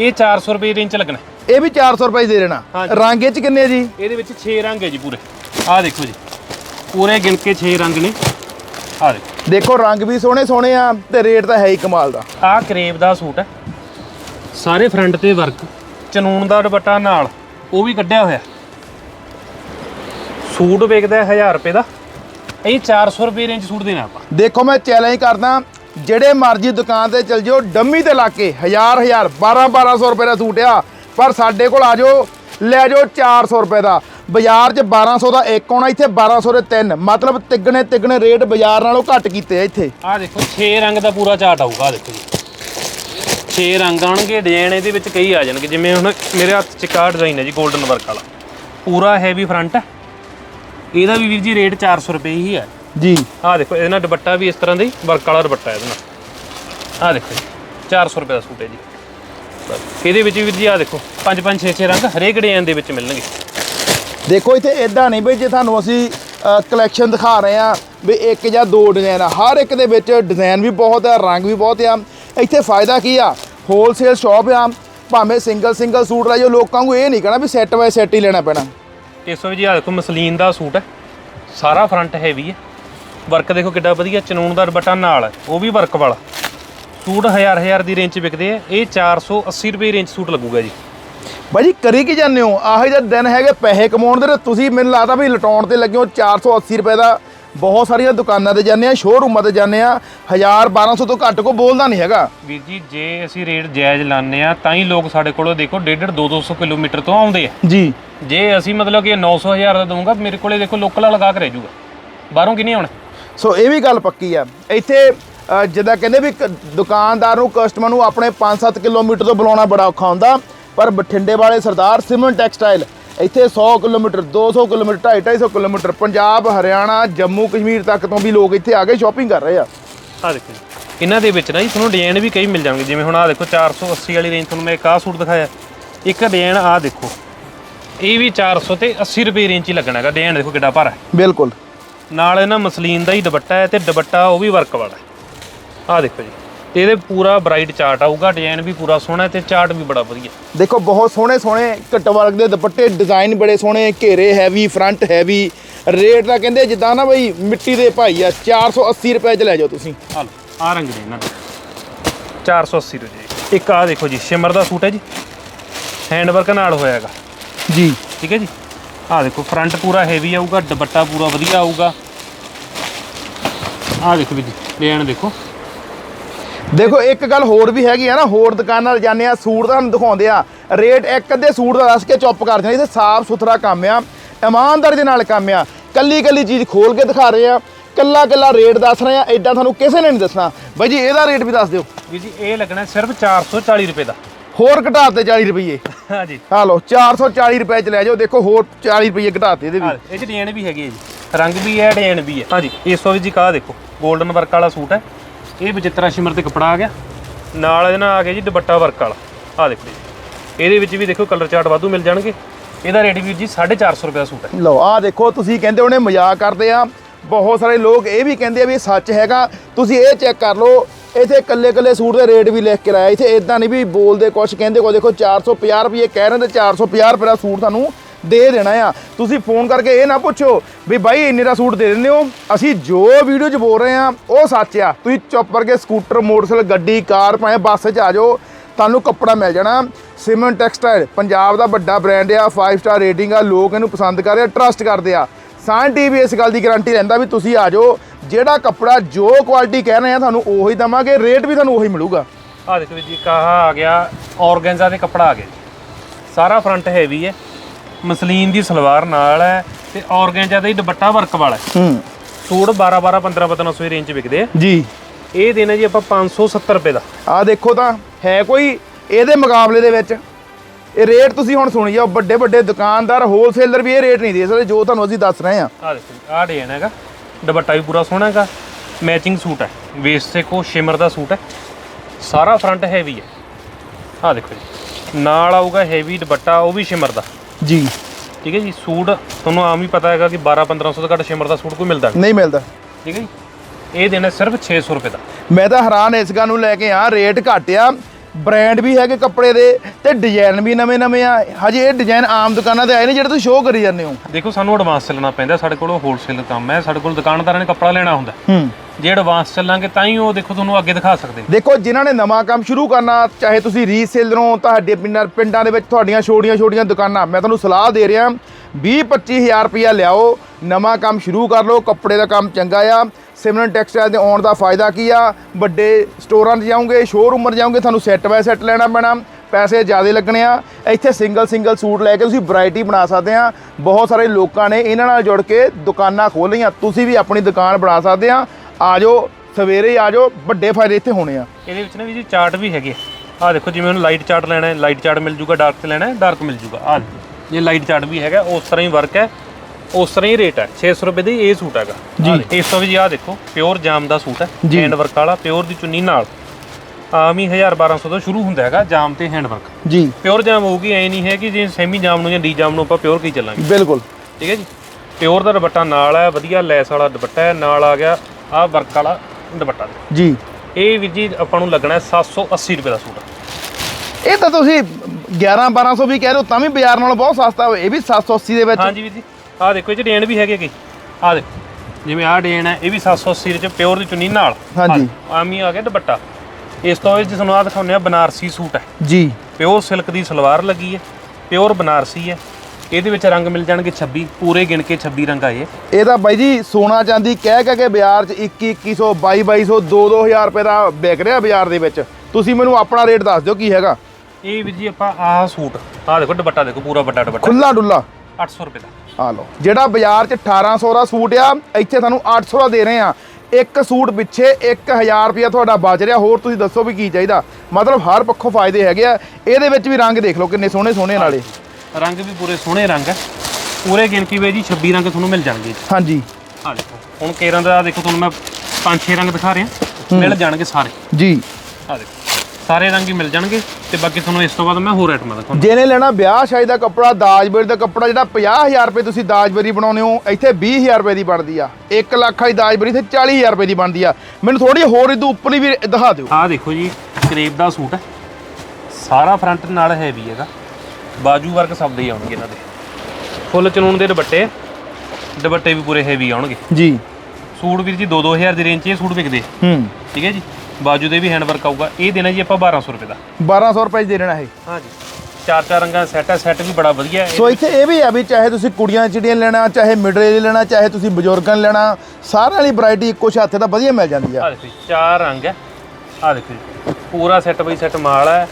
ਇਹ 400 ਰੁਪਏ ਰੇਂਜ ਚ ਲੱਗਣਾ। ਇਹ ਵੀ 400 ਰੁਪਏ ਦੇ ਦੇਣਾ। ਹਾਂਜੀ। ਰੰਗ ਇਹ 'ਚ ਕਿੰਨੇ ਜੀ? ਇਹਦੇ ਵਿੱਚ 6 ਰੰਗ ਹੈ ਜੀ ਪੂਰੇ। ਆ ਦੇਖੋ ਜੀ। ਪੂਰੇ ਗਿਣ ਕੇ 6 ਰੰਗ ਨੇ। ਆ ਦੇਖੋ। ਦੇਖੋ ਰੰਗ ਵੀ ਸੋਹਣੇ ਸੋਹਣੇ ਆ ਤੇ ਰੇਟ ਤਾਂ ਹੈ ਹੀ ਕਮਾਲ ਦਾ। ਆ ਕਰੇਬ ਦਾ ਸੂਟ ਹੈ। ਸਾਰੇ ਫਰੰਟ ਤੇ ਵਰਕ ਚਨੂਨ ਦਾ ਦੁਪੱਟਾ ਨਾਲ। ਉਹ ਵੀ ਕੱਢਿਆ ਹੋਇਆ। ਸੂਟ ਵਿਕਦਾ 1000 ਰੁਪਏ ਦਾ। ਇਹ 400 ਰੁਪਏ ਰੇਂਜ ਸੂਟ ਦੇਣਾ ਆਪਾਂ। ਦੇਖੋ ਮੈਂ ਚੈਲੰਜ ਕਰਦਾ। ਜਿਹੜੇ ਮਰਜ਼ੀ ਦੁਕਾਨ ਤੇ ਚਲ ਜਿਓ, ਡੰਮੀ ਤੇ ਲਾ ਕੇ ਹਜ਼ਾਰ ਹਜ਼ਾਰ 12 1200 ਰੁਪਏ ਦਾ ਸੂਟ ਆ। ਪਰ ਸਾਡੇ ਕੋਲ ਆ ਜਾਓ, ਲੈ ਜਾਓ 400 ਰੁਪਏ ਦਾ। ਬਾਜ਼ਾਰ 'ਚ 1200 ਦਾ ਇੱਕ ਆਉਣਾ, ਇੱਥੇ 1200 ਦੇ ਤਿੰਨ। ਮਤਲਬ ਤਿੱਗਣੇ ਤਿੱਗਣੇ ਰੇਟ ਬਾਜ਼ਾਰ ਨਾਲੋਂ ਘੱਟ ਕੀਤੇ ਆ ਇੱਥੇ। ਆ ਦੇਖੋ 6 ਰੰਗ ਦਾ ਪੂਰਾ ਚਾਰਟ ਆਊਗਾ ਆ ਦੇਖੋ ਜੀ। 6 ਰੰਗ ਆਣਗੇ ਡਿਜ਼ਾਈਨ ਇਹਦੇ ਵਿੱਚ ਕਈ ਆ ਜਾਣਗੇ। ਜਿਵੇਂ ਹੁਣ ਮੇਰੇ ਹੱਥ 'ਚ ਕਾ ਡਿਜ਼ਾਈਨ ਹੈ ਜੀ 골ਡਨ ਵਰਕ ਵਾਲਾ। ਪੂਰਾ ਹੈਵੀ ਫਰੰਟ ਇਹਦਾ ਵੀ ਵੀਰ ਜੀ ਰੇਟ 400 ਰੁਪਏ ਹੀ ਹੈ। ਜੀ। ਆਹ ਦੇਖੋ ਇਹਦੇ ਨਾਲ ਦੁਪੱਟਾ ਵੀ ਇਸ ਤਰ੍ਹਾਂ ਦਾ ਹੀ ਵਰਕ ਵਾਲਾ ਦੁਪੱਟਾ ਹੈ ਇਹਦੇ ਨਾਲ। ਆਹ ਦੇਖੋ ਜੀ 400 ਰੁਪਏ ਦਾ ਸੂਟ ਹੈ ਜੀ। ਇਹਦੇ ਵਿੱਚ ਵੀ ਜੀ ਆਹ ਦੇਖੋ 5 5 6 6 ਰੰਗ ਹਰੇਕ ਡਿਜ਼ਾਈਨ ਦੇ ਵਿੱਚ ਮਿਲਣਗੇ। ਦੇਖੋ ਇੱਥੇ ਇਦਾਂ ਨਹੀਂ ਬਈ ਜੇ ਤੁਹਾਨੂੰ ਅਸੀਂ ਕਲੈਕਸ਼ਨ ਦਿਖਾ ਰਹੇ ਆ ਵੀ ਇੱਕ ਜਾਂ ਦੋ ਡਿਜ਼ਾਈਨ ਆ ਹਰ ਇੱਕ ਦੇ ਵਿੱਚ ਡਿਜ਼ਾਈਨ ਵੀ ਬਹੁਤ ਆ ਰੰਗ ਵੀ ਬਹੁਤ ਆ। ਇੱਥੇ ਫਾਇਦਾ ਕੀ ਆ? ਹੋਲਸੇਲ ਸ਼ਾਪ ਆ ਭਾਵੇਂ ਸਿੰਗਲ ਸਿੰਗਲ ਸੂਟ ਲੈ ਜਾਓ ਲੋਕਾਂ ਨੂੰ ਇਹ ਨਹੀਂ ਕਹਿਣਾ ਵੀ ਸੈੱਟ ਬਾਏ ਸੈੱਟ ਹੀ ਲੈਣਾ ਪੈਣਾ। ਇਸ ਵਿੱਚ ਜੀ ਆਹ ਦੇਖੋ ਮਸਲੀਨ ਦਾ ਸੂਟ ਹੈ। ਸਾਰਾ ਫਰੰਟ ਹੈਵੀ ਹੈ। ਵਰਕ ਦੇਖੋ ਕਿੱਡਾ ਵਧੀਆ ਚਨੂਨ ਦਾ ਦੁਪੱਟਾ ਨਾਲ ਉਹ ਵੀ ਵਰਕ ਵਾਲਾ। ਸੂਟ ਹਜ਼ਾਰ ਹਜ਼ਾਰ ਦੀ ਰੇਂਜ 'ਚ ਵਿਕਦੇ ਆ ਇਹ 480 ਰੁਪਏ ਰੇਂਜ ਸੂਟ ਲੱਗੂਗਾ ਜੀ। ਬਾਜੀ ਕਰੀ ਕੀ ਜਾਂਦੇ ਹੋ? ਆਹੋ ਜਿਹੇ ਦਿਨ ਹੈਗੇ ਪੈਸੇ ਕਮਾਉਣ ਦੇ ਤੇ ਤੁਸੀਂ ਮੈਨੂੰ ਲੱਗਦਾ ਵੀ ਲਟਾਉਣ ਤੇ ਲੱਗੇ ਹੋ 480 ਰੁਪਏ ਦਾ ਬਹੁਤ ਸਾਰੀਆਂ ਦੁਕਾਨਾਂ ਤੇ ਜਾਂਦੇ ਆ ਸ਼ੋਰੂਮਾਂ ਤੇ ਜਾਂਦੇ ਆ 1000 1200 ਤੋਂ ਘੱਟ ਕੋ ਬੋਲਦਾ ਨਹੀਂ ਹੈਗਾ। ਵੀਰ ਜੀ ਜੇ ਅਸੀਂ ਰੇਟ ਜਾਇਜ਼ ਲਾਉਂਦੇ ਆ ਤਾਂ ਹੀ ਲੋਕ ਸਾਡੇ ਕੋਲੋਂ ਦੇਖੋ 1.5 200 ਕਿਲੋਮੀਟਰ ਤੋਂ ਆਉਂਦੇ ਆ। ਜੀ। ਜੇ ਅਸੀਂ ਮਤਲਬ ਕਿ 900 ਹਜ਼ਾਰ ਦਾ ਦਊਂਗਾ ਮੇਰੇ ਕੋਲੇ ਦੇਖੋ ਲੋਕਲ ਲਗਾ ਕੇ ਰਹਿ ਜਾਊਗਾ ਬਾਹਰੋਂ ਕਿੰਨੀ ਆਉਣਾ? ਸੋ ਇਹ ਵੀ ਗੱਲ ਪੱਕੀ ਆ। ਇੱਥੇ ਜਿੱਦਾਂ ਕਹਿੰਦੇ ਵੀ ਦੁਕਾਨਦਾਰ ਨੂੰ ਕਸਟਮਰ ਨੂੰ ਆਪਣੇ 5-7 ਕਿਲੋਮੀਟਰ ਤੋਂ ਬੁਲਾਉਣਾ ਬੜਾ ਔਖਾ ਹੁੰਦਾ ਪਰ ਬਠਿੰਡੇ ਵਾਲੇ ਸਰਦਾਰ ਸਿਮਨ ਟੈਕਸਟਾਈਲ ਇੱਥੇ 100 kilometre 200 kilometre 250 kilometre Punjab Haryana Jammu Kashmir ਤੱਕ ਤੋਂ ਵੀ ਲੋਕ ਇੱਥੇ ਆ ਕੇ ਸ਼ਾਪਿੰਗ ਕਰ ਰਹੇ ਆ। ਆ ਦੇਖੋ ਇਹਨਾਂ ਦੇ ਵਿੱਚ ਨਾ ਜੀ ਤੁਹਾਨੂੰ ਡਿਜ਼ਾਈਨ ਵੀ ਕਈ ਮਿਲ ਜਾਣਗੇ। ਜਿਵੇਂ ਹੁਣ ਆ ਦੇਖੋ 480 ਵਾਲੀ ਰੇਂਜ ਤੁਹਾਨੂੰ ਮੈਂ ਇੱਕ ਆਹ ਸੂਟ ਦਿਖਾਇਆ। ਇੱਕ ਡਿਜ਼ਾਈਨ ਆ ਦੇਖੋ। ਇਹ ਵੀ 400 ਤੇ 80 ਰੁਪਏ ਰੇਂਜ 'ਚ ਹੀ ਲੱਗਣਾ ਹੈਗਾ। ਡਿਜ਼ਾਈਨ ਦੇਖੋ ਕਿੱਡਾ ਭਾਰਾ ਬਿਲਕੁਲ। ਨਾਲ ਇਹਨਾਂ ਮਸਲੀਨ ਦਾ ਹੀ ਦੁਪੱਟਾ ਹੈ ਤੇ ਦੁਪੱਟਾ ਉਹ ਵੀ ਵਰਕ ਵਾਲਾ ਹੈ। ਆ ਦੇਖੋ ਜੀ। ਤੇ ਇਹਦੇ ਪੂਰਾ ਬ੍ਰਾਈਟ ਚਾਰਟ ਆਊਗਾ ਡਿਜ਼ਾਈਨ ਵੀ ਪੂਰਾ ਸੋਹਣਾ ਤੇ ਚਾਰਟ ਵੀ ਬੜਾ ਵਧੀਆ। ਦੇਖੋ ਬਹੁਤ ਸੋਹਣੇ ਸੋਹਣੇ ਘੱਟ ਵਰਗ ਦੇ ਦੁਪੱਟੇ ਡਿਜ਼ਾਈਨ ਬੜੇ ਸੋਹਣੇ ਘੇਰੇ ਹੈਵੀ ਫਰੰਟ ਹੈਵੀ ਰੇਟ ਤਾਂ ਕਹਿੰਦੇ ਜਿੱਦਾਂ ਨਾ ਬਈ ਮਿੱਟੀ ਦੇ ਭਾਈ ਆ 480 ਰੁਪਏ ਚ ਲੈ ਜਾਓ ਤੁਸੀਂ। ਆ ਲਓ ਆ ਰੰਗ ਦੇ ਇਹਨਾਂ ਦੇ। 480 ਰੁਪਏ ਇੱਕ ਆ ਦੇਖੋ ਜੀ ਸ਼ਿਮਰ ਦਾ ਸੂਟ ਹੈ ਜੀ। ਹੈਂਡ ਵਰਕ ਨਾਲ ਹੋਇਆ ਹੈਗਾ ਜੀ। ਠੀਕ ਹੈ ਜੀ। ਆਹ ਦੇਖੋ ਫਰੰਟ ਪੂਰਾ ਹੈਵੀ ਆਊਗਾ ਦੁਪੱਟਾ ਪੂਰਾ ਵਧੀਆ ਆਊਗਾ। ਆਹ ਦੇਖੋ ਵੀ ਡਿਜ਼ਾਈਨ ਦੇਖੋ। ਦੇਖੋ ਇੱਕ ਗੱਲ ਹੋਰ ਵੀ ਹੈਗੀ ਆ ਨਾ ਹੋਰ ਦੁਕਾਨਾਂ 'ਤੇ ਜਾਂਦੇ ਆ ਸੂਟ ਤੁਹਾਨੂੰ ਦਿਖਾਉਂਦੇ ਆ। ਰੇਟ ਇੱਕ ਅੱਧੇ ਸੂਟ ਦਾ ਦੱਸ ਕੇ ਚੁੱਪ ਕਰ ਜਾਂਦੇ ਇੱਥੇ ਸਾਫ਼ ਸੁਥਰਾ ਕੰਮ ਆ ਇਮਾਨਦਾਰੀ ਦੇ ਨਾਲ ਕੰਮ ਆ। ਕੱਲੀ ਕੱਲੀ ਚੀਜ਼ ਖੋਲ ਕੇ ਦਿਖਾ ਰਹੇ ਆ ਕੱਲਾ ਕੱਲਾ ਰੇਟ ਦੱਸ ਰਹੇ ਆ ਐਡਾ ਤੁਹਾਨੂੰ ਕਿਸੇ ਨੇ ਨਹੀਂ ਦੱਸਣਾ। ਬਾਈ ਜੀ ਇਹਦਾ ਰੇਟ ਵੀ ਦੱਸ ਦਿਓ। ਵੀ ਜੀ ਇਹ ਲੱਗਣਾ ਸਿਰਫ 440 ਰੁਪਏ ਦਾ। ਹੋਰ ਘਟਾਤੇ 40 ਰੁਪਏ ਹਾਂਜੀ। ਆ ਲਓ 440 ਰੁਪਏ ਚ ਲੈ ਜਾਓ ਦੇਖੋ ਹੋਰ 40 ਰੁਪਏ ਘਟਾਤੇ ਇਹਦੇ ਵੀ। ਇਹ ਚ ਡਿਜ਼ਾਈਨ ਵੀ ਹੈਗੀ ਜੀ। ਰੰਗ ਵੀ ਹੈ ਡਿਜ਼ਾਈਨ ਵੀ ਹੈ। ਹਾਂਜੀ। ਇਸ ਤੋਂ ਵੀ ਜੀ ਕਾਹ ਦੇਖੋ 골ਡਨ ਵਰਕ ਵਾਲਾ ਸੂਟ ਹੈ। ਇਹ ਵਿਚਿਤਰਾ ਸ਼ਿਮਰ ਤੇ ਕੱਪੜਾ ਆ ਗਿਆ। ਨਾਲ ਇਹਦੇ ਨਾਲ ਆ ਗਿਆ ਜੀ ਦੁਪੱਟਾ ਵਰਕ ਵਾਲਾ। ਆ ਦੇਖੋ ਜੀ। ਇਹਦੇ ਵਿੱਚ ਵੀ ਦੇਖੋ ਕਲਰ ਚਾਰਟ ਵਾਧੂ ਮਿਲ ਜਾਣਗੇ। ਇਹਦਾ ਰੇਟ ਵੀ ਜੀ 450 ਰੁਪਏ ਦਾ ਸੂਟ ਹੈ। ਲਓ ਆ ਦੇਖੋ ਤੁਸੀਂ ਕਹਿੰਦੇ ਉਹਨੇ ਮਜ਼ਾਕ ਕਰਦੇ ਆ। ਬਹੁਤ ਸਾਰੇ ਲੋਕ ਇਹ ਵੀ ਕਹਿੰਦੇ ਆ ਵੀ ਇਹ ਸੱਚ ਹੈਗਾ। ਤੁਸੀਂ ਇਹ ਚੈੱਕ ਕਰ ਲਓ ਇੱਥੇ ਕੱਲੇ ਕੱਲੇ ਸੂਟ ਦੇ ਰੇਟ ਵੀ ਲਿਖ ਕੇ ਲਾਇਆ। ਇੱਥੇ ਇਦਾਂ ਨਹੀਂ ਵੀ ਬੋਲਦੇ ਕੁਛ, ਕਹਿੰਦੇ ਕੋ ਦੇਖੋ 450 ਰੁਪਏ ਕਹਿ ਰਹੇ ਤੇ 450 ਰੁਪਏ ਦਾ ਸੂਟ ਤੁਹਾਨੂੰ ਦੇ ਦੇਣਾ ਆ। ਤੁਸੀਂ ਫੋਨ ਕਰਕੇ ਇਹ ਨਾ ਪੁੱਛੋ ਵੀ ਬਾਈ ਇੰਨੇ ਦਾ ਸੂਟ ਦੇ ਦਿੰਦੇ ਹੋ? ਅਸੀਂ ਜੋ ਵੀਡੀਓ 'ਚ ਬੋਲ ਰਹੇ ਆ ਉਹ ਸੱਚ ਆ। ਤੁਸੀਂ ਚੁੱਪ ਕਰਕੇ ਸਕੂਟਰ, ਮੋਟਰਸਾਈਕਲ, ਗੱਡੀ, ਕਾਰ, ਭਾਵੇਂ ਬੱਸ 'ਚ ਆ ਜਾਓ, ਤੁਹਾਨੂੰ ਕੱਪੜਾ ਮਿਲ ਜਾਣਾ। ਸਿਮਨ ਟੈਕਸਟਾਈਲ, ਪੰਜਾਬ ਦਾ ਵੱਡਾ ਬ੍ਰਾਂਡ ਆ 5 ਸਟਾਰ ਰੇਟਿੰਗ ਆ, ਲੋਕ ਇਹਨੂੰ ਪਸੰਦ ਕਰਦੇ ਆ ਟਰਸਟ ਕਰਦੇ ਆ। ਸਾਨ ਟੀਵੀ ਇਸ ਗੱਲ ਦੀ ਗਾਰੰਟੀ ਲੈਂਦਾ ਵੀ ਤੁਸੀਂ ਆ ਜਾਓ। ਜਿਹੜਾ ਕੱਪੜਾ ਜੋ ਕੁਆਲਿਟੀ ਕਹਿ ਰਹੇ ਆ ਤੁਹਾਨੂੰ ਉਹੀ ਦਵਾਂਗੇ ਰੇਟ ਵੀ ਤੁਹਾਨੂੰ ਉਹੀ ਮਿਲੂਗਾ। ਆ ਦੇਖੋ ਜੀ ਕਾਹ ਆ ਗਿਆ ਔਰਗੈਂਜ਼ਾ ਦੇ ਕੱਪੜਾ ਆ ਗਿਆ ਜੀ। ਸਾਰਾ ਫਰੰਟ ਹੈਵੀ ਹੈ ਮਸਲੀਨ ਦੀ ਸਲਵਾਰ ਨਾਲ ਹੈ ਤੇ ਔਰਗੈਂਜ਼ਾ ਦਾ ਹੀ ਦੁਪੱਟਾ ਵਰਕ ਵਾਲਾ ਹੈ। ਹੂੰ। ਸੂਟ 12 12 15 15 ਸੌ ਰੇਂਜ 'ਚ ਵਿਕਦੇ ਆ। ਜੀ। ਇਹ ਦੇਣਾ ਜੀ ਆਪਾਂ 570 ਰੁਪਏ ਦਾ। ਆ ਦੇਖੋ ਤਾਂ ਹੈ ਕੋਈ ਇਹਦੇ ਮੁਕਾਬਲੇ ਦੇ ਵਿੱਚ? ਇਹ ਰੇਟ ਤੁਸੀਂ ਹੁਣ ਸੁਣੀ ਜਾਓ ਵੱਡੇ ਵੱਡੇ ਦੁਕਾਨਦਾਰ ਹੋਲਸੇਲਰ ਵੀ ਇਹ ਰੇਟ ਨਹੀਂ ਦੇ ਸਕਦੇ ਜੋ ਤੁਹਾਨੂੰ ਅਸੀਂ ਦੱਸ ਰਹੇ ਹਾਂ। ਆ ਦੇਖੋ ਆ ਡਿਜ਼ਾਈਨ ਹੈਗਾ ਦੁਪੱਟਾ ਵੀ ਪੂਰਾ ਸੋਹਣਾ ਹੈਗਾ ਮੈਚਿੰਗ ਸੂਟ ਹੈ ਵੇਸਟ ਤੇ ਕੋ ਸ਼ਿਮਰ ਦਾ ਸੂਟ ਹੈ ਸਾਰਾ ਫਰੰਟ ਹੈਵੀ ਹੈ। ਆ ਦੇਖੋ ਜੀ ਨਾਲ ਆਊਗਾ ਹੈਵੀ ਦੁਪੱਟਾ ਉਹ ਵੀ ਸ਼ਿਮਰ ਦਾ। ਜੀ। ਠੀਕ ਹੈ ਜੀ ਸੂਟ ਤੁਹਾਨੂੰ ਆਮ ਹੀ ਪਤਾ ਹੈਗਾ ਕਿ 12 1500 ਤੋਂ ਘੱਟ ਸ਼ਿਮਰ ਦਾ ਸੂਟ ਕੋਈ ਮਿਲਦਾ ਨਹੀਂ। ਮਿਲਦਾ। ਠੀਕ ਹੈ ਜੀ ਇਹ ਦੇਣਾ ਸਿਰਫ 600 ਰੁਪਏ ਦਾ। ਮੈਂ ਤਾਂ ਹੈਰਾਨ ਇਸ ਗੱਲ ਨੂੰ ਲੈ ਕੇ ਆ ਰੇਟ ਘੱਟ ਆ ਬ੍ਰਾਂਡ ਵੀ ਹੈਗੇ ਕੱਪੜੇ ਦੇ ਤੇ ਡਿਜ਼ਾਈਨ ਵੀ ਨਵੇਂ ਨਵੇਂ ਆ। ਹਜੇ ਇਹ ਡਿਜ਼ਾਈਨ ਆਮ ਦੁਕਾਨਾਂ ਤੇ ਆਏ ਨੇ ਜਿਹੜੇ ਤੁਸੀਂ ਸ਼ੋਅ ਕਰੀ ਜਾਂਦੇ ਹੋ। ਦੇਖੋ ਸਾਨੂੰ ਐਡਵਾਂਸ ਚੱਲਣਾ ਪੈਂਦਾ। ਸਾਡੇ ਕੋਲ ਹੋਲਸੇਲ ਕੰਮ ਹੈ। ਸਾਡੇ ਕੋਲ ਦੁਕਾਨਦਾਰਾਂ ਨੇ ਕੱਪੜਾ ਲੈਣਾ ਹੁੰਦਾ। ਹੂੰ। ਜੇ ਐਡਵਾਂਸ ਚੱਲਾਂਗੇ ਤਾਂ ਹੀ ਉਹ ਦੇਖੋ ਤੁਹਾਨੂੰ ਅੱਗੇ ਦਿਖਾ ਸਕਦੇ। ਨੇ ਦੇਖੋ ਜਿਨ੍ਹਾਂ ਨੇ ਨਵਾਂ ਕੰਮ ਸ਼ੁਰੂ ਕਰਨਾ ਚਾਹੇ ਤੁਸੀਂ ਰੀਸੇਲਰ ਹੋ ਤੁਹਾਡੇ ਪਿੰਡਾਂ ਪਿੰਡਾਂ ਦੇ ਵਿੱਚ ਤੁਹਾਡੀਆਂ ਛੋਟੀਆਂ ਛੋਟੀਆਂ ਦੁਕਾਨਾਂ ਮੈਂ ਤੁਹਾਨੂੰ ਸਲਾਹ ਦੇ ਰਿਹਾ 20 25000 ਰੁਪਇਆ ਲਿਆਓ ਨਵਾਂ ਕੰਮ ਸ਼ੁਰੂ ਕਰ ਲਓ ਕੱਪੜੇ ਦਾ ਕੰਮ ਚੰਗਾ ਆ। ਸਿਮਰਨ ਟੈਕਸਟਾਈਲ ਦੇ ਆਉਣ ਦਾ ਫਾਇਦਾ ਕੀ ਆ? ਵੱਡੇ ਸਟੋਰਾਂ 'ਚ ਜਾਓਗੇ ਸ਼ੋਰੂਮਾਂ 'ਚ ਜਾਓਗੇ, ਤੁਹਾਨੂੰ ਸੈੱਟ ਬਾਏ ਸੈੱਟ ਲੈਣਾ ਪੈਣਾ, ਪੈਸੇ ਜ਼ਿਆਦਾ ਲੱਗਣੇ ਆ। ਇੱਥੇ ਸਿੰਗਲ ਸਿੰਗਲ ਸੂਟ ਲੈ ਕੇ ਤੁਸੀਂ ਵੈਰਾਈਟੀ ਬਣਾ ਸਕਦੇ ਆ। ਬਹੁਤ ਸਾਰੇ ਲੋਕਾਂ ਨੇ ਇਹਨਾਂ ਨਾਲ ਜੁੜ ਕੇ ਦੁਕਾਨਾਂ ਖੋਲ੍ਹ ਤੁਸੀਂ ਵੀ ਆਪਣੀ ਦੁਕਾਨ ਬਣਾ ਸਕਦੇ ਆ। ਆ ਜਾਓ ਸਵੇਰੇ ਹੀ ਆ ਜਾਓ ਵੱਡੇ ਫਾਇਦੇ ਇੱਥੇ ਹੋਣੇ ਆ। ਇਹਦੇ ਵਿੱਚ ਨਾ ਵੀ ਜੀ ਚਾਰਟ ਵੀ ਹੈਗੇ ਆ। ਦੇਖੋ, ਜਿਵੇਂ ਉਹਨੂੰ ਲਾਈਟ ਚਾਰਟ ਲੈਣਾ ਹੈ ਲਾਈਟ ਚਾਰਟ ਮਿਲ ਜੂਗਾ ਡਾਰਕ ਤੇ ਲੈਣਾ ਹੈ ਡਾਰਕ ਮਿਲ ਜੂਗਾ। ਆ ਇਹ ਲਾਈਟ ਚਾਰਟ ਵੀ ਹੈਗਾ, ਉਸ ਤਰ੍ਹਾਂ ਹੀ ਵਰਕ ਹੈ। ਉਸ ਤਰ੍ਹਾਂ ਹੀ ਰੇਟ ਹੈ। 600 ਰੁਪਏ ਦੀ ਇਹ ਸੂਟ ਹੈਗਾ। ਜੀ। ਆਹ ਦੇਖੋ, ਇਸ ਤੋਂ ਵੀ ਜੀ ਆ ਦੇਖੋ ਪਿਓਰ ਜਾਮ ਦਾ ਸੂਟ ਹੈ। ਜੀ। ਹੈਂਡ ਵਰਕ ਵਾਲਾ ਪਿਓਰ ਦੀ ਚੁੰਨੀ ਨਾਲ। ਆਮ ਹੀ 1200 ਤੋਂ ਸ਼ੁਰੂ ਹੁੰਦਾ ਹੈਗਾ ਜਾਮ ਤੇ ਹੈਂਡ ਵਰਕ ਜੀ। ਪਿਓਰ ਜਾਮ ਹੋਊਗੀ ਐ ਨਹੀਂ ਹੈ ਕਿ ਜੇ ਸੈਮੀ ਜਾਮ ਨੂੰ ਜਾਂ ਡੀ ਜਾਮ ਨੂੰ ਆਪਾਂ ਪਿਓਰ ਕੀ ਚੱਲਾਂਗੇ। ਬਿਲਕੁਲ। ਠੀਕ ਹੈ ਜੀ? ਪਿਓਰ ਦਾ ਦੁਪੱਟਾ ਨਾਲ ਹੈ ਵਧੀਆ ਲੈਸ ਵਾਲਾ ਦੁਪੱਟਾ ਹੈ ਨਾਲ ਆ ਗਿਆ ਆ ਵਰਕ ਵਾਲਾ ਦੁਪੱਟਾ। ਜੀ। ਇਹ ਵੀ ਜੀ ਆਪਾਂ ਨੂੰ ਲੱਗਣਾ ਹੈ 780 ਰੁਪਏ ਦਾ ਸੂਟ। ਇਹ ਤਾਂ ਤੁਸੀਂ 11 1200 ਵੀ ਕਹਿ ਰਹੇ ਹੋ ਤਾਂ ਵੀ ਬਾਜ਼ਾਰ ਨਾਲੋਂ ਬਹੁਤ ਸਸਤਾ ਹੋਵੇ। ਇਹ ਵੀ 780 ਦੇ ਵਿੱਚ। ਹਾਂਜੀ ਵੀਰ ਜੀ। ਆਹ ਦੇਖੋ ਇਹ ਚ ਡਿਜ਼ਾਈਨ ਵੀ ਹੈਗੇ ਕਈ ਆਹ ਦੇਖੋ ਜਿਵੇਂ ਆਹ ਡਿਜ਼ਾਈਨ ਹੈ ਇਹ ਵੀ 780 ਚ ਪਿਓਰ ਦੀ ਚੁੰਨੀ ਨਾਲ। ਹਾਂਜੀ। ਆਮ ਹੀ ਆ ਗਿਆ ਦੁਪੱਟਾ। ਇਸ ਤੋਂ ਵਿੱਚ ਤੁਹਾਨੂੰ ਆਹ ਦਿਖਾਉਂਦੇ ਆ ਬਨਾਰਸੀ ਸੂਟ ਹੈ। ਜੀ। ਪਿਓਰ ਸਿਲਕ ਦੀ ਸਲਵਾਰ ਲੱਗੀ ਹੈ ਪਿਓਰ ਬਨਾਰਸੀ ਹੈ। ਇਹਦੇ ਵਿੱਚ ਰੰਗ ਮਿਲ ਜਾਣਗੇ 26 ਪੂਰੇ ਗਿਣ ਕੇ 26 ਰੰਗ ਆਏ ਇਹ। ਤਾਂ ਬਾਈ ਜੀ ਸੋਨਾ ਚਾਂਦੀ ਕਹਿ ਕਹਿ ਕੇ ਬਾਜ਼ਾਰ 'ਚ 21 2100 22 2200 2 2000 ਰੁਪਏ ਦਾ ਵਿਕ ਰਿਹਾ ਬਾਜ਼ਾਰ ਦੇ ਵਿੱਚ। ਤੁਸੀਂ ਮੈਨੂੰ ਆਪਣਾ ਰੇਟ ਦੱਸ ਦਿਓ ਕੀ ਹੈਗਾ। ਇਹ ਵੀਰ ਜੀ ਆਪਾਂ ਆਹ ਸੂਟ ਆਹ ਦੇਖੋ ਦੁਪੱਟਾ ਦੇਖੋ ਪੂਰਾ ਵੱਡਾ ਦੁਪੱਟਾ। ਖੁੱਲਾ ਡੁੱਲਾ 800 ਰੁਪਏ ਦਾ। ਆ ਲਓ। ਜਿਹੜਾ ਬਾਜ਼ਾਰ 'ਚ 1800 ਦਾ ਸੂਟ ਆ ਇੱਥੇ ਤੁਹਾਨੂੰ 800 ਦਾ ਦੇ ਰਹੇ ਆ। ਇੱਕ ਸੂਟ ਪਿੱਛੇ 1000 ਰੁਪਇਆ ਤੁਹਾਡਾ ਬਚ ਰਿਹਾ। ਹੋਰ ਤੁਸੀਂ ਦੱਸੋ ਵੀ ਕੀ ਚਾਹੀਦਾ। ਮਤਲਬ ਹਰ ਪੱਖੋਂ ਫਾਇਦੇ ਹੈਗੇ ਆ। ਇਹਦੇ ਵਿੱਚ ਵੀ ਰੰਗ ਦੇਖ ਲਓ ਕਿੰਨੇ ਸੋਹਣੇ ਸੋਹਣੇ ਨਾਲੇ। ਰੰਗ ਵੀ ਪੂਰੇ ਸੋਹਣੇ ਰੰਗ ਪੂਰੇ ਗਿਣਤੀ ਵਿੱਚ ਜੀ 26 ਰੰਗ ਤੁਹਾਨੂੰ ਮਿਲ ਜਾਣਗੇ ਹਾਂਜੀ। ਆ ਦੇਖੋ ਹੁਣ ਕੇਰਾਂ ਦਾ ਦੇਖੋ ਤੁਹਾਨੂੰ ਮੈਂ ਪੰਜ ਛੇ ਰੰਗ ਦਿਖਾ ਰਿਹਾ। ਮਿਲ ਜਾਣਗੇ ਸਾਰੇ। ਜੀ। ਆ ਦੇਖੋ। ਸਾਰੇ ਰੰਗ ਹੀ ਮਿਲ ਜਾਣਗੇ ਤੇ ਬਾਕੀ ਤੁਹਾਨੂੰ ਇਸ ਤੋਂ ਬਾਅਦ ਮੈਂ ਹੋਰ ਆਈਟਮਾਂ ਦਿਖਾਉਂਦਾ। ਜਿਹਨੇ ਲੈਣਾ ਵਿਆਹ ਸ਼ਾਦੀ ਦਾ ਕੱਪੜਾ ਦਾਜਬੇਰੀ ਦਾ ਕੱਪੜਾ ਜਿਹੜਾ 50000 ਰੁਪਏ ਤੁਸੀਂ ਦਾਜਬੇਰੀ ਬਣਾਉਨੇ ਹੋ ਇੱਥੇ 20000 ਰੁਪਏ ਦੀ ਬਣਦੀ ਆ। 1 ਲੱਖ ਵਾਲੀ ਦਾਜਬੇਰੀ ਇੱਥੇ 40000 ਰੁਪਏ ਦੀ ਬਣਦੀ ਆ। ਮੈਨੂੰ ਥੋੜੀ ਹੋਰ ਇਦੋਂ ਉੱਪਰਲੀ ਵੀ ਦਿਖਾ ਦਿਓ। ਆਹ ਦੇਖੋ ਜੀ ਕਰੇਪ ਦਾ ਸੂਟ ਹੈ। ਸਾਰਾ ਫਰੰਟ ਨਾਲ ਹੈਵੀ ਹੈਗਾ। ਬਾਜੂ ਵਰਕ ਸਭ ਦੇ ਆਉਣਗੇ ਇਹਨਾਂ ਦੇ। ਫੁੱਲ ਚਨੂਨ ਦੇ ਦੁਪੱਟੇ। ਦੁਪੱਟੇ ਵੀ ਪੂਰੇ ਹੈਵੀ ਆਉਣਗੇ। ਜੀ। ਸੂਟ ਵੀਰ ਜੀ 2-2000 ਦੀ ਰੇਂਜ 'ਚ ਇਹ ਸੂਟ ਵਿਕਦੇ। ਹੂੰ। ਠੀਕ ਹੈ ਜੀ? ਬਾਜੂ ਦੇ ਵੀ ਹੈਂਡ ਵਰਕ ਆਊਗਾ। ਇਹ ਦੇਣਾ ਜੀ ਆਪਾਂ 1200 ਰੁਪਏ ਦਾ। 1200 ਰੁਪਏ 'ਚ ਦੇ ਦੇਣਾ ਇਹ। ਹਾਂਜੀ। ਚਾਰ ਚਾਰ ਰੰਗਾਂ ਦਾ ਸੈੱਟ ਹੈ ਸੈੱਟ ਵੀ ਬੜਾ ਵਧੀਆ ਹੈ। ਸੋ ਇੱਥੇ ਇਹ ਵੀ ਆ ਵੀ ਚਾਹੇ ਤੁਸੀਂ ਕੁੜੀਆਂ ਚਿੜੀਆਂ ਲੈਣਾ ਚਾਹੇ ਮਿਡਰੇ ਲੈਣਾ ਚਾਹੇ ਤੁਸੀਂ ਬਜ਼ੁਰਗਾਂ ਨੇ ਲੈਣਾ ਸਾਰਿਆਂ ਵਾਲੀ ਵੈਰਾਈਟੀ ਇੱਕੋ ਛੱਤ ਤੇ ਤਾਂ ਵਧੀਆ ਮਿਲ ਜਾਂਦੀ ਆ। ਆਹ ਦੇਖੋ ਜੀ, ਚਾਰ ਰੰਗ ਹੈ। ਆ ਦੇਖੋ ਜੀ ਪੂਰਾ ਸੈੱਟ ਬਾਈ ਸੈੱਟ ਮਾਲ ਹੈ।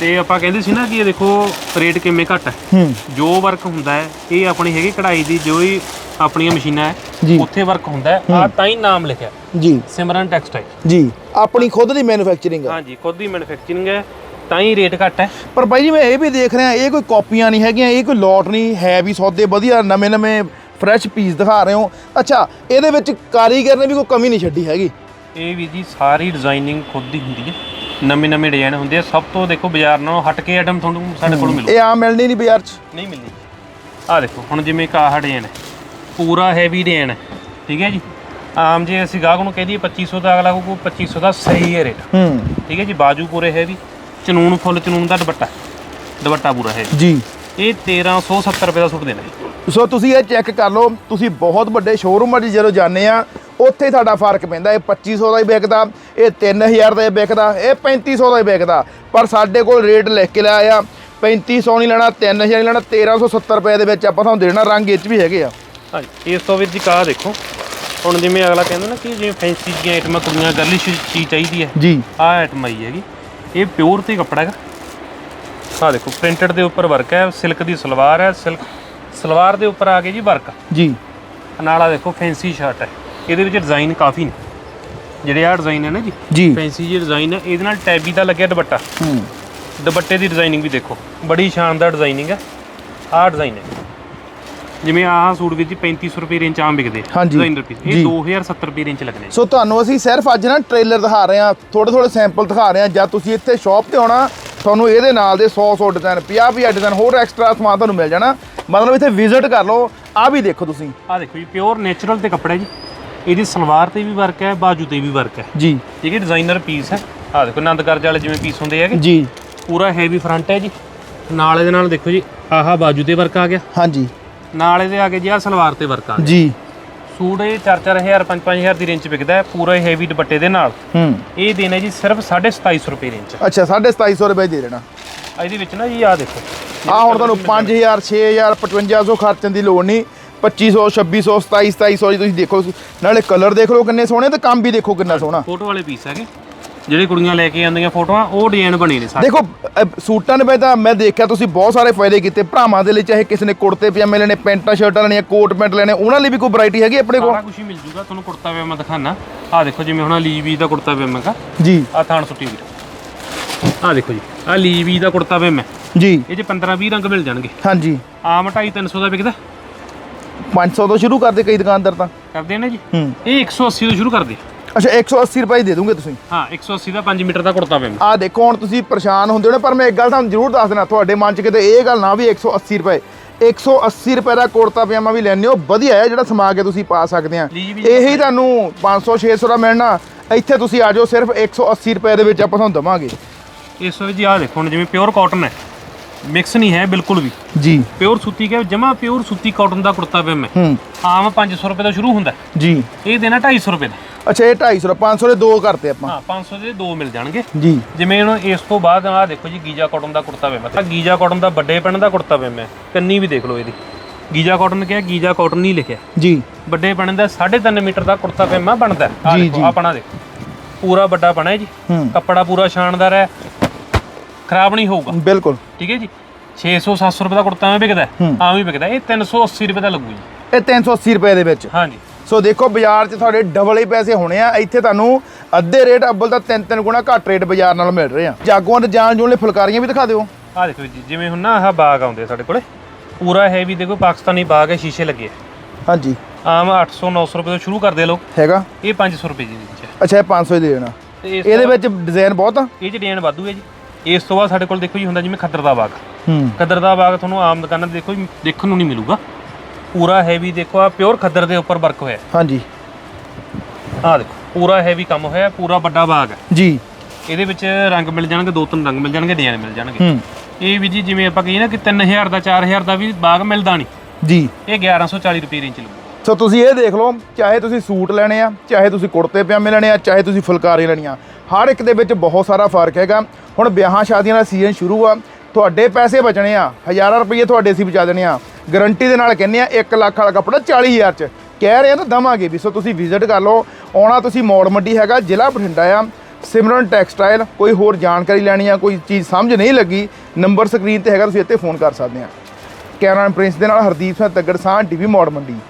ਤੇ ਆਪਾਂ ਕਹਿੰਦੇ ਸੀ ਨਾ ਕਿ ਇਹ ਦੇਖੋ ਰੇਟ ਕਿਵੇਂ ਘੱਟ ਹੈ। ਹੂੰ। ਜੋ ਵਰਕ ਹੁੰਦਾ ਹੈ ਇਹ ਆਪਣੀ ਹੈਗੀ ਕਢਾਈ ਦੀ ਜੋ ਹੀ ਆਪਣੀਆਂ ਮਸ਼ੀਨਾਂ। ਹੈ ਉੱਥੇ ਵਰਕ ਹੁੰਦਾ ਹੈ। ਆ ਤਾਂ ਹੀ ਨਾਮ ਲਿਖਿਆ। ਜੀ। ਸਿਮਰਨ ਟੈਕਸਟਾਈਲ। ਜੀ। ਆਪਣੀ ਖੁਦ ਦੀ ਮੈਨੂਫੈਕਚਰਿੰਗ ਆ ਹਾਂਜੀ ਖੁਦ ਦੀ ਮੈਨੂਫੈਕਚਰਿੰਗ ਹੈ ਤਾਂ ਹੀ ਰੇਟ ਘੱਟ ਹੈ। ਪਰ ਬਾਈ ਜੀ ਮੈਂ ਇਹ ਵੀ ਦੇਖ ਰਿਹਾ ਇਹ ਕੋਈ ਕਾਪੀਆਂ ਨਹੀਂ ਹੈਗੀਆਂ ਇਹ ਕੋਈ ਲੋਟ ਨਹੀਂ ਹੈ ਵੀ ਸੌਦੇ ਵਧੀਆ ਨਵੇਂ ਨਵੇਂ ਫਰੈਸ਼ ਪੀਸ ਦਿਖਾ ਰਹੇ ਹੋ। ਅੱਛਾ ਇਹਦੇ ਵਿੱਚ ਕਾਰੀਗਰ ਨੇ ਵੀ ਕੋਈ ਕਮੀ ਨਹੀਂ ਛੱਡੀ ਹੈਗੀ? ਇਹ ਵੀ ਜੀ ਸਾਰੀ ਡਿਜ਼ਾਈਨਿੰਗ ਖੁਦ ਦੀ ਹੁੰਦੀ ਹੈ। ਨਵੇਂ ਨਵੇਂ ਡਿਜ਼ਾਈਨ ਹੁੰਦੇ ਆ ਸਭ ਤੋਂ ਦੇਖੋ ਬਾਜ਼ਾਰ ਨਾਲੋਂ ਹਟ ਕੇ ਆਈਟਮ ਤੁਹਾਨੂੰ ਸਾਡੇ ਕੋਲ ਮਿਲੂ। ਇਹ ਆਮ ਮਿਲਣੀ ਨਹੀਂ ਬਾਜ਼ਾਰ 'ਚ। ਨਹੀਂ ਮਿਲਦੀ ਆ ਦੇਖੋ ਹੁਣ ਜਿਵੇਂ ਕਾਹ ਡਿਜ਼ਾਈਨ ਹੈ ਪੂਰਾ ਹੈਵੀ ਡਿਜ਼ਾਈਨ ਹੈ ਠੀਕ ਹੈ ਜੀ? ਆਮ ਜੇ ਅਸੀਂ ਗਾਹਕ ਨੂੰ ਕਹਿ ਦਈਏ 2500 ਦਾ ਅਗਲਾ ਕੋ 2500 ਦਾ ਸਹੀ ਹੈ ਰੇਟ ਹੂੰ। ਠੀਕ ਹੈ ਜੀ ਬਾਜੂ ਪੂਰੇ ਹੈਵੀ ਚਨੂਨ ਫੁੱਲ ਚਨੂਨ ਦਾ ਦੁਪੱਟਾ ਦੁਪੱਟਾ ਪੂਰਾ ਹੈ ਜੀ। ਇਹ 1370 ਰੁਪਏ ਦਾ ਸੂਟ ਦੇਣਾ ਜੀ। ਸੋ ਤੁਸੀਂ ਇਹ ਚੈੱਕ ਕਰ ਲਓ ਤੁਸੀਂ ਬਹੁਤ ਵੱਡੇ ਸ਼ੋਰੂਮਾਂ 'ਚ ਜਦੋਂ ਜਾਂਦੇ ਆ ਉੱਥੇ ਤੁਹਾਡਾ ਫ਼ਰਕ ਪੈਂਦਾ ਇਹ 2500 ਦਾ ਹੀ ਵਿਕਦਾ ਇਹ 3000 ਦਾ ਹੀ ਵਿਕਦਾ ਇਹ 3500 ਦਾ ਹੀ ਵਿਕਦਾ। ਪਰ ਸਾਡੇ ਕੋਲ ਰੇਟ ਲਿਖ ਕੇ ਲਾਇਆ ਆ 3500 ਨਹੀਂ ਲੈਣਾ 3000 ਨਹੀਂ ਲੈਣਾ 1370 ਰੁਪਏ ਦੇ ਵਿੱਚ ਆਪਾਂ ਤੁਹਾਨੂੰ ਦੇਣਾ ਰੰਗ ਇਹ 'ਚ ਵੀ ਹੈਗੇ ਆ। ਹਾਂਜੀ ਇਸ ਤੋਂ ਵਿੱਚ ਜੀ ਕਾਹ ਦੇਖੋ ਹੁਣ ਜਿਵੇਂ ਅਗਲਾ ਕਹਿੰਦਾ ਨਾ ਕਿ ਜਿਵੇਂ ਫੈਂਸੀ ਜੀਆਂ ਆਈਟਮਾਂ ਕੁੜੀਆਂ ਗਰਲਿਸ਼ ਚੀਜ਼ ਚਾਹੀਦੀ ਹੈ। ਜੀ। ਆਹ ਆਈਟਮ ਆਈ ਹੈਗੀ ਇਹ ਪਿਓਰ ਤੇ ਕੱਪੜਾ ਹੈਗਾ। ਆਹ ਦੇਖੋ ਪ੍ਰਿੰਟਡ ਦੇ ਉੱਪਰ ਵਰਕ ਹੈ ਸਿਲਕ ਦੀ ਸਲਵਾਰ ਹੈ ਸਿਲਕ ਸਲਵਾਰ ਦੇ ਉੱਪਰ ਆ ਕੇ ਜੀ ਵਰਕ ਜੀ। ਨਾਲ ਆ ਦੇਖੋ ਫੈਂਸੀ ਸ਼ਰਟ ਹੈ। ਇਹਦੇ ਵਿੱਚ ਡਿਜ਼ਾਈਨ ਕਾਫੀ ਨੇ। ਜਿਹੜੇ ਆ ਡਿਜ਼ਾਈਨ ਹੈ ਨਾ ਜੀ ਜੀ। ਫੈਂਸੀ ਜੀ ਡਿਜ਼ਾਈਨ ਹੈ ਇਹਦੇ ਨਾਲ ਟੈਬੀ ਦਾ ਲੱਗਿਆ ਦੁਪੱਟਾ। ਹੂੰ। ਦੁਪੱਟੇ ਦੀ ਡਿਜ਼ਾਈਨਿੰਗ ਵੀ ਦੇਖੋ ਬੜੀ ਸ਼ਾਨਦਾਰ ਡਿਜ਼ਾਈਨਿੰਗ ਹੈ ਆਹ ਡਿਜ਼ਾਈਨ ਹੈ। ਜਿਵੇਂ ਆਹ ਸੂਟ ਵਿੱਚ 3500 ਰੁਪਏ ਰੇਂਜ ਆਮ ਵਿਕਦੇ। Designer piece. ਇਹ 2070 ਰੁਪਏ ਰੇਂਜ ਲੱਗਣੇ ਸੋ ਤੁਹਾਨੂੰ ਅਸੀਂ ਸਿਰਫ ਅੱਜ ਨਾ ਟ੍ਰੇਲਰ ਦਿਖਾ ਰਹੇ ਹਾਂ ਥੋੜੇ ਥੋੜੇ ਸੈਂਪਲ ਦਿਖਾ ਰਹੇ ਹਾਂ ਜਦ ਤੁਸੀਂ ਇੱਥੇ ਸ਼ਾਪ ਤੇ ਆਉਣਾ ਤੁਹਾਨੂੰ ਇਹਦੇ ਨਾਲ ਦੇ 100 100 ਡਿਜ਼ਾਈਨ 50 50 ਡਿਜ਼ਾਈਨ ਹੋਰ ਐਕਸਟਰਾ ਸਮਾਨ ਤੁਹਾਨੂੰ ਮਿਲ ਜਾਣਾ। ਮਤਲਬ ਇੱਥੇ ਵਿਜ਼ਿਟ ਕਰ ਲਓ ਆ ਵੀ ਦੇਖੋ ਤੁਸੀਂ। ਆਹ ਦੇਖੋ ਜੀ ਪਿਓਰ ਨੇਚਰਲ ਤੇ ਕੱਪੜਾ ਜੀ। ਇਹਦੀ ਸਲਵਾਰ ਤੇ ਵੀ ਵਰਕ ਹੈ ਬਾਜੂ ਤੇ ਵੀ ਵਰਕ ਹੈ। ਜੀ। ਠੀਕ ਹੈ ਡਿਜ਼ਾਈਨਰ ਪੀਸ ਹੈ। ਆਹ ਦੇਖੋ ਆਨੰਦ ਕਾਰਜ ਵਾਲੇ ਜਿਵੇਂ ਪੀਸ ਹੁੰਦੇ ਹੈਗੇ। ਜੀ। ਪੂਰਾ ਹੈਵੀ ਫਰੰਟ ਹੈ ਜੀ। ਨਾਲ ਇਹਦੇ ਨਾਲ ਦੇਖੋ ਜੀ ਆਹਾ ਬਾਜੂ ਤੇ ਵਰਕ ਆ ਗਿਆ। ਹਾਂਜੀ। ਨਾਲ ਇਹਦੇ ਆ ਕੇ ਜੀ ਆਹ ਸਲਵਾਰ ਤੇ ਵਰਕ ਆ ਗਿਆ। ਜੀ। ਸੂਟ ਇਹ 4-4000 5-5000 ਦੀ ਰੇਂਜ ਚ ਵਿਕਦਾ ਹੈ ਪੂਰਾ ਹੈਵੀ ਦੁਪੱਟੇ ਦੇ ਨਾਲ। ਹੂੰ। ਇਹ ਦੇਣਾ ਜੀ ਸਿਰਫ 2750 ਰੁਪਏ ਰੇਂਜ ਚ ਅੱਛਾ 2750 ਰੁਪਏ ਦੇ ਦੇਣਾ। ਆ ਇਹਦੇ ਵਿੱਚ ਨਾ ਜੀ ਆਹ ਦੇਖੋ। ਆ ਹੁਣ ਤੁਹਾਨੂੰ 5000 6000 5500 ਖਰਚਣ ਦੀ ਲੋੜ ਨਹੀਂ। 2500 2600 2700 ਜੀ ਤੁਸੀਂ ਦੇਖੋ। ਨਾਲੇ ਕਲਰ ਦੇਖ ਲਓ ਕਿੰਨੇ ਸੋਹਣੇ ਤੇ ਕੰਮ ਵੀ ਦੇਖੋ ਕਿੰਨਾ ਸੋਹਣਾ। ਫੋਟੋ ਵਾਲੇ ਪੀਸ ਹੈਗੇ। ਜਿਹੜੇ ਕੁੜੀਆਂ ਲੈ ਕੇ ਆਉਂਦੀਆਂ ਫੋਟੋਆਂ ਉਹ ਡਿਜ਼ਾਈਨ ਬਣੇ ਨੇ ਸਾਰੇ। ਦੇਖੋ ਅਹ ਸੂਟਾਂ ਦੇ ਵਿੱਚ ਤਾਂ ਮੈਂ ਦੇਖਿਆ ਤੁਸੀਂ ਬਹੁਤ ਸਾਰੇ ਫਾਇਦੇ ਕੀਤੇ। ਭਰਾਵਾਂ ਦੇ ਲਈ ਚਾਹੇ ਕਿਸੇ ਨੇ ਕੁੜਤੇ ਪਜਾਮੇ ਲੈਣੇ ਪੈਂਟਾਂ ਸ਼ਰਟਾਂ ਲੈਣੀਆਂ ਕੋਟ ਪੈਂਟ ਲੈਣੇ ਉਹਨਾਂ ਲਈ ਵੀ ਕੋਈ ਵੈਰਾਈਟੀ ਹੈਗੀ ਆਪਣੇ ਕੋਲ? ਸਾਰਾ ਕੁਝ ਹੀ ਮਿਲ ਜੂਗਾ ਤੁਹਾਨੂੰ ਕੁੜਤਾ ਪਜਾਮਾ ਦਿਖਾਣਾ ਆਹ ਦੇਖੋ ਜਿਵੇਂ ਹੁਣ ਲੀਵੀ ਦਾ ਕੁੜਤਾ ਪਜਾਮਾ ਹੈਗਾ। ਜੀ। ਆਹ ਥਾਣ ਸੁੱਟੀ ਵੀਰ ਆਹ ਦੇਖੋ ਜੀ ਆਹ ਲੀਵੀ ਦਾ ਕੁੜਤਾ ਪਜਾਮਾ। ਹੈ। ਜੀ। ਇਹ 'ਚ 15-20 ਰੰਗ ਮਿਲ ਜਾਣਗੇ। ਹਾਂਜੀ। ਆਮ 250-300 ਦਾ ਵਿਕਦਾ। 500 ਤੋਂ ਸ਼ੁਰੂ ਕਰਦੇ ਕਈ ਦੁਕਾਨਦਾਰ ਤਾਂ। ਕਰਦੇ ਆ ਨਾ ਜੀ? ਹੂੰ। ਇਹ 180 ਤੋਂ ਸ਼ੁਰੂ ਕਰਦੇ। ਆ। ਅੱਛਾ 180 ਰੁਪਏ ਦੇ ਦੋਗੇ ਤੁਸੀਂ? ਹਾਂ 180 ਦਾ 5 ਮੀਟਰ ਦਾ ਕੁੜਤਾ ਪਜਾਮਾ ਆ ਦੇਖੋ ਹੁਣ ਤੁਸੀਂ ਪਰੇਸ਼ਾਨ ਹੁੰਦੇ ਹੋ ਪਰ ਮੈਂ ਇੱਕ ਗੱਲ ਤੁਹਾਨੂੰ ਜ਼ਰੂਰ ਦੱਸ ਦੇਣਾ ਤੁਹਾਡੇ ਮਨ 'ਚ ਕਿਤੇ ਇਹ ਗੱਲ ਨਾ ਵੀ 180 ਰੁਪਏ। 180 ਰੁਪਏ ਦਾ ਕੁੜਤਾ ਪਜਾਮਾ ਵੀ ਲੈਣੇ ਹੋ ਵਧੀਆ ਹੈ ਜਿਹੜਾ ਸਮਾ ਕੇ ਤੁਸੀਂ ਪਾ ਸਕਦੇ ਆ। ਇਹੀ ਤੁਹਾਨੂੰ 500 600 ਦਾ ਮਿਲਣਾ। ਇੱਥੇ ਤੁਸੀਂ ਆ ਜਾਓ ਸਿਰਫ 180 ਰੁਪਏ ਦੇ ਵਿੱਚ ਆਪਾਂ ਤੁਹਾਨੂੰ ਦਵਾਂਗੇ। ਇਸ ਵਿੱਚ ਜੀ ਆਹ ਦੇਖੋ ਹੁਣ ਜਿਵੇਂ ਪਿਓਰ ਕਾਟਨ ਹੈ। ਮਿਕਸ ਨਹੀਂ ਹੈ ਬਿਲਕੁਲ ਵੀ। ਜੀ। ਪਿਓਰ ਸੂਤੀ ਕਿ ਜਮਾ ਪਿਓਰ ਸੂਤੀ ਕਾਟਨ ਦਾ ਕੁੜਤਾ ਪਜਾਮਾ ਹੈ। ਹੂੰ। ਆਮ 500 ਰੁਪਏ ਤੋਂ ਸ਼ੁਰੂ ਹੁੰਦਾ। ਹੈ। ਜੀ। ਇਹ ਦੇਣਾ 250 ਰੁਪਏ ਦਾ। ਅੱਛਾ ਇਹ 250 ਦਾ 500 ਦੇ ਦੋ ਕਰਤੇ ਆਪਾਂ। ਹਾਂ 500 ਦੇ ਦੋ ਮਿਲ ਜਾਣਗੇ। ਜੀ। ਜਿਵੇਂ ਹੁਣ ਇਸ ਤੋਂ ਬਾਅਦ ਆਹ ਦੇਖੋ ਜੀ ਗੀਜਾ ਕਾਟਨ ਦਾ ਕੁੜਤਾ ਪਜਾਮਾ ਤਾਂ ਗੀਜਾ ਕਾਟਨ ਦਾ ਵੱਡੇ ਪੈਣ ਦਾ ਕੁੜਤਾ ਪਜਾਮਾ ਹੈ। ਕੰਨੀ ਵੀ ਦੇਖ ਲਓ ਇਹਦੀ। ਗੀਜਾ ਕਾਟਨ ਕਿਹਾ ਗੀਜਾ ਕਾਟਨ ਨਹੀਂ ਲਿਖਿਆ। ਜੀ। ਵੱਡੇ ਪੈਣ ਦਾ 3.5 ਮੀਟਰ ਦਾ ਕੁੜਤਾ ਪਜਾਮਾ ਬਣਦਾ। ਹੈ। ਆਹ ਜੀ, ਦੇਖੋ ਜੀ। ਆਪਣਾ ਦੇਖੋ। ਪੂਰਾ ਵੱਡਾ ਬਣਾ ਜੀ। ਹੂੰ। ਕੱਪੜਾ ਪੂਰਾ ਸ਼ਾਨਦਾਰ ਹੈ। ਖਰਾਬ ਨਹੀਂ ਹੋਊਗਾ। ਬਿਲਕੁਲ। ਠੀਕ ਹੈ ਜੀ? 600 700 ਰੁਪਏ ਦਾ ਕੁੜਤਾ ਮੈਂ ਵਿਕਦਾ ਹੈ। ਹੂੰ। ਆਮ ਹੀ ਵਿਕਦਾ ਇਹ 380 ਰੁਪਏ ਦਾ ਲੱਗੂ ਜੀ। ਇਹ 380 ਰੁਪਏ ਦੇ ਵਿੱਚ। ਹਾਂਜੀ। ਸੋ ਦੇਖੋ ਬਾਜ਼ਾਰ 'ਚ ਤੁਹਾਡੇ ਡਬਲ ਹੀ ਪੈਸੇ ਹੋਣੇ ਆ। ਇੱਥੇ ਤੁਹਾਨੂੰ ਅੱਧੇ ਰੇਟ ਅੱਬਲ ਤਾਂ ਤਿੰਨ ਤਿੰਨ ਗੁਣਾ ਘੱਟ ਰੇਟ ਬਾਜ਼ਾਰ ਨਾਲੋਂ ਮਿਲ ਰਹੇ ਆ। ਜਾਗੋਆਂ ਦੇ ਜਾਣ ਜੂਣ ਲਈ ਫੁਲਕਾਰੀਆਂ ਵੀ ਦਿਖਾ ਦਿਓ। ਆਹ ਦੇਖੋ ਜੀ ਜਿਵੇਂ ਹੁਣ ਨਾ ਆਹ ਬਾਗ ਆਉਂਦੇ ਆ ਸਾਡੇ ਕੋਲੇ ਪੂਰਾ ਹੈਵੀ ਦੇਖੋ ਪਾਕਿਸਤਾਨੀ ਬਾਗ ਹੈ ਸ਼ੀਸ਼ੇ ਲੱਗੇ ਆ। ਹਾਂਜੀ। ਆਮ 800 900 ਰੁਪਏ ਤੋਂ ਸ਼ੁਰੂ ਕਰਦੇ ਆ ਲੋਕ ਹੈਗਾ? ਇਹ 500 ਰੁਪਏ ਦੀ ਵਿੱਚ ਹੈ। ਅੱਛਾ ਇਹ 500 ਹੀ ਦੇ ਦੇਣਾ। ਤੇ ਇਸ ਇਹਦੇ ਵਿੱਚ ਡਿਜ਼ਾਈਨ ਬਹੁਤ ਆ? ਇਹ ਚ ਡਿਜ਼ਾਈਨ ਵਾਧੂ ਹੈ ਜੀ। ਇਸ ਤੋਂ ਬਾਅਦ ਸਾਡੇ ਕੋਲ ਦੇਖੋ ਜੀ ਹੁੰਦਾ ਜਿਵੇਂ ਖੱਦਰ ਦਾ ਬਾਗ। ਹੂੰ। ਖੱਦਰ ਦਾ ਬਾਗ ਤੁਹਾਨੂੰ ਆਮ ਦੁਕਾਨਾਂ ਤੇ ਦੇਖੋ ਜੀ ਦੇਖਣ ਨੂੰ ਨਹੀਂ ਮਿਲੂਗਾ। ਪੂਰਾ ਹੈਵੀ ਦੇਖੋ ਆ ਪਿਓਰ ਖੱਦਰ ਦੇ ਉੱਪਰ ਵਰਕ ਹੋਇਆ। ਹਾਂਜੀ। ਆਹ ਦੇਖੋ ਪੂਰਾ ਹੈਵੀ ਕੰਮ ਹੋਇਆ ਪੂਰਾ ਵੱਡਾ ਬਾਗ ਹੈ। ਜੀ। ਇਹਦੇ ਵਿੱਚ ਰੰਗ ਮਿਲ ਜਾਣਗੇ ਦੋ ਤਿੰਨ ਰੰਗ ਮਿਲ ਜਾਣਗੇ ਡਿਜ਼ਾਈਨ ਮਿਲ ਜਾਣਗੇ। ਹੂੰ। ਇਹ ਵੀ ਜੀ ਜਿਵੇਂ ਆਪਾਂ ਕਹੀਏ ਨਾ ਕਿ 3000 ਦਾ 4000 ਦਾ ਵੀ ਬਾਗ ਮਿਲਦਾ ਨਹੀਂ। ਜੀ। ਇਹ 1140 ਰੁਪਏ ਰੇਂਜ ਚ ਲੱਗੂ ਸੋ ਤੁਸੀਂ ਇਹ ਦੇਖ ਲਓ, ਚਾਹੇ ਤੁਸੀਂ ਸੂਟ ਲੈਣੇ ਆ, ਚਾਹੇ ਤੁਸੀਂ ਕੁੜਤੇ ਪਜਾਮੇ ਲੈਣੇ ਆ, ਚਾਹੇ ਤੁਸੀਂ ਫੁਲਕਾਰੀ ਲੈਣੀਆਂ, ਹਰ ਇੱਕ ਦੇ ਵਿੱਚ ਬਹੁਤ ਸਾਰਾ ਫ਼ਰਕ ਹੈਗਾ। ਹੁਣ ਵਿਆਹਾਂ ਸ਼ਾਦੀਆਂ ਦਾ ਸੀਜ਼ਨ ਸ਼ੁਰੂ ਆ, ਤੁਹਾਡੇ ਪੈਸੇ ਬਚਣੇ ਆ, ਹਜ਼ਾਰਾਂ ਰੁਪਏ ਤੁਹਾਡੇ ਅਸੀਂ ਬਚਾ ਦੇਣੇ ਆ। ਗਾਰੰਟੀ ਦੇ ਨਾਲ ਕਹਿੰਦੇ ਆ 1 ਲੱਖ ਵਾਲਾ ਕੱਪੜਾ 40000 ਚ। ਕਹਿ ਰਹੇ ਆ ਤਾਂ ਦਵਾਂਗੇ ਵੀ, ਸੋ ਤੁਸੀਂ ਵਿਜ਼ਿਟ ਕਰ ਲਓ, ਆਉਣਾ ਤੁਸੀਂ ਮੌੜ ਮੰਡੀ ਹੈਗਾ, ਜ਼ਿਲ੍ਹਾ ਬਠਿੰਡਾ ਆ। ਸਿਮਰਨ ਟੈਕਸਟਾਈਲ, ਕੋਈ ਹੋਰ ਜਾਣਕਾਰੀ ਲੈਣੀ ਆ, ਕੋਈ ਚੀਜ਼ ਸਮਝ ਨਹੀਂ ਲੱਗੀ ਨੰਬਰ ਸਕਰੀਨ ਤੇ ਹੈਗਾ, ਤੁਸੀਂ ਇੱਥੇ ਫੋਨ ਕਰ ਸਕਦੇ ਆ। ਕੈਮਰਾ ਪ੍ਰਿੰਸ ਦੇ ਨਾਲ ਹਰਦੀਪ ਸਿੰਘ ਤੱਗੜ ਸਾਹ ਟੀਵੀ ਮੌੜ ਮੰਡੀ।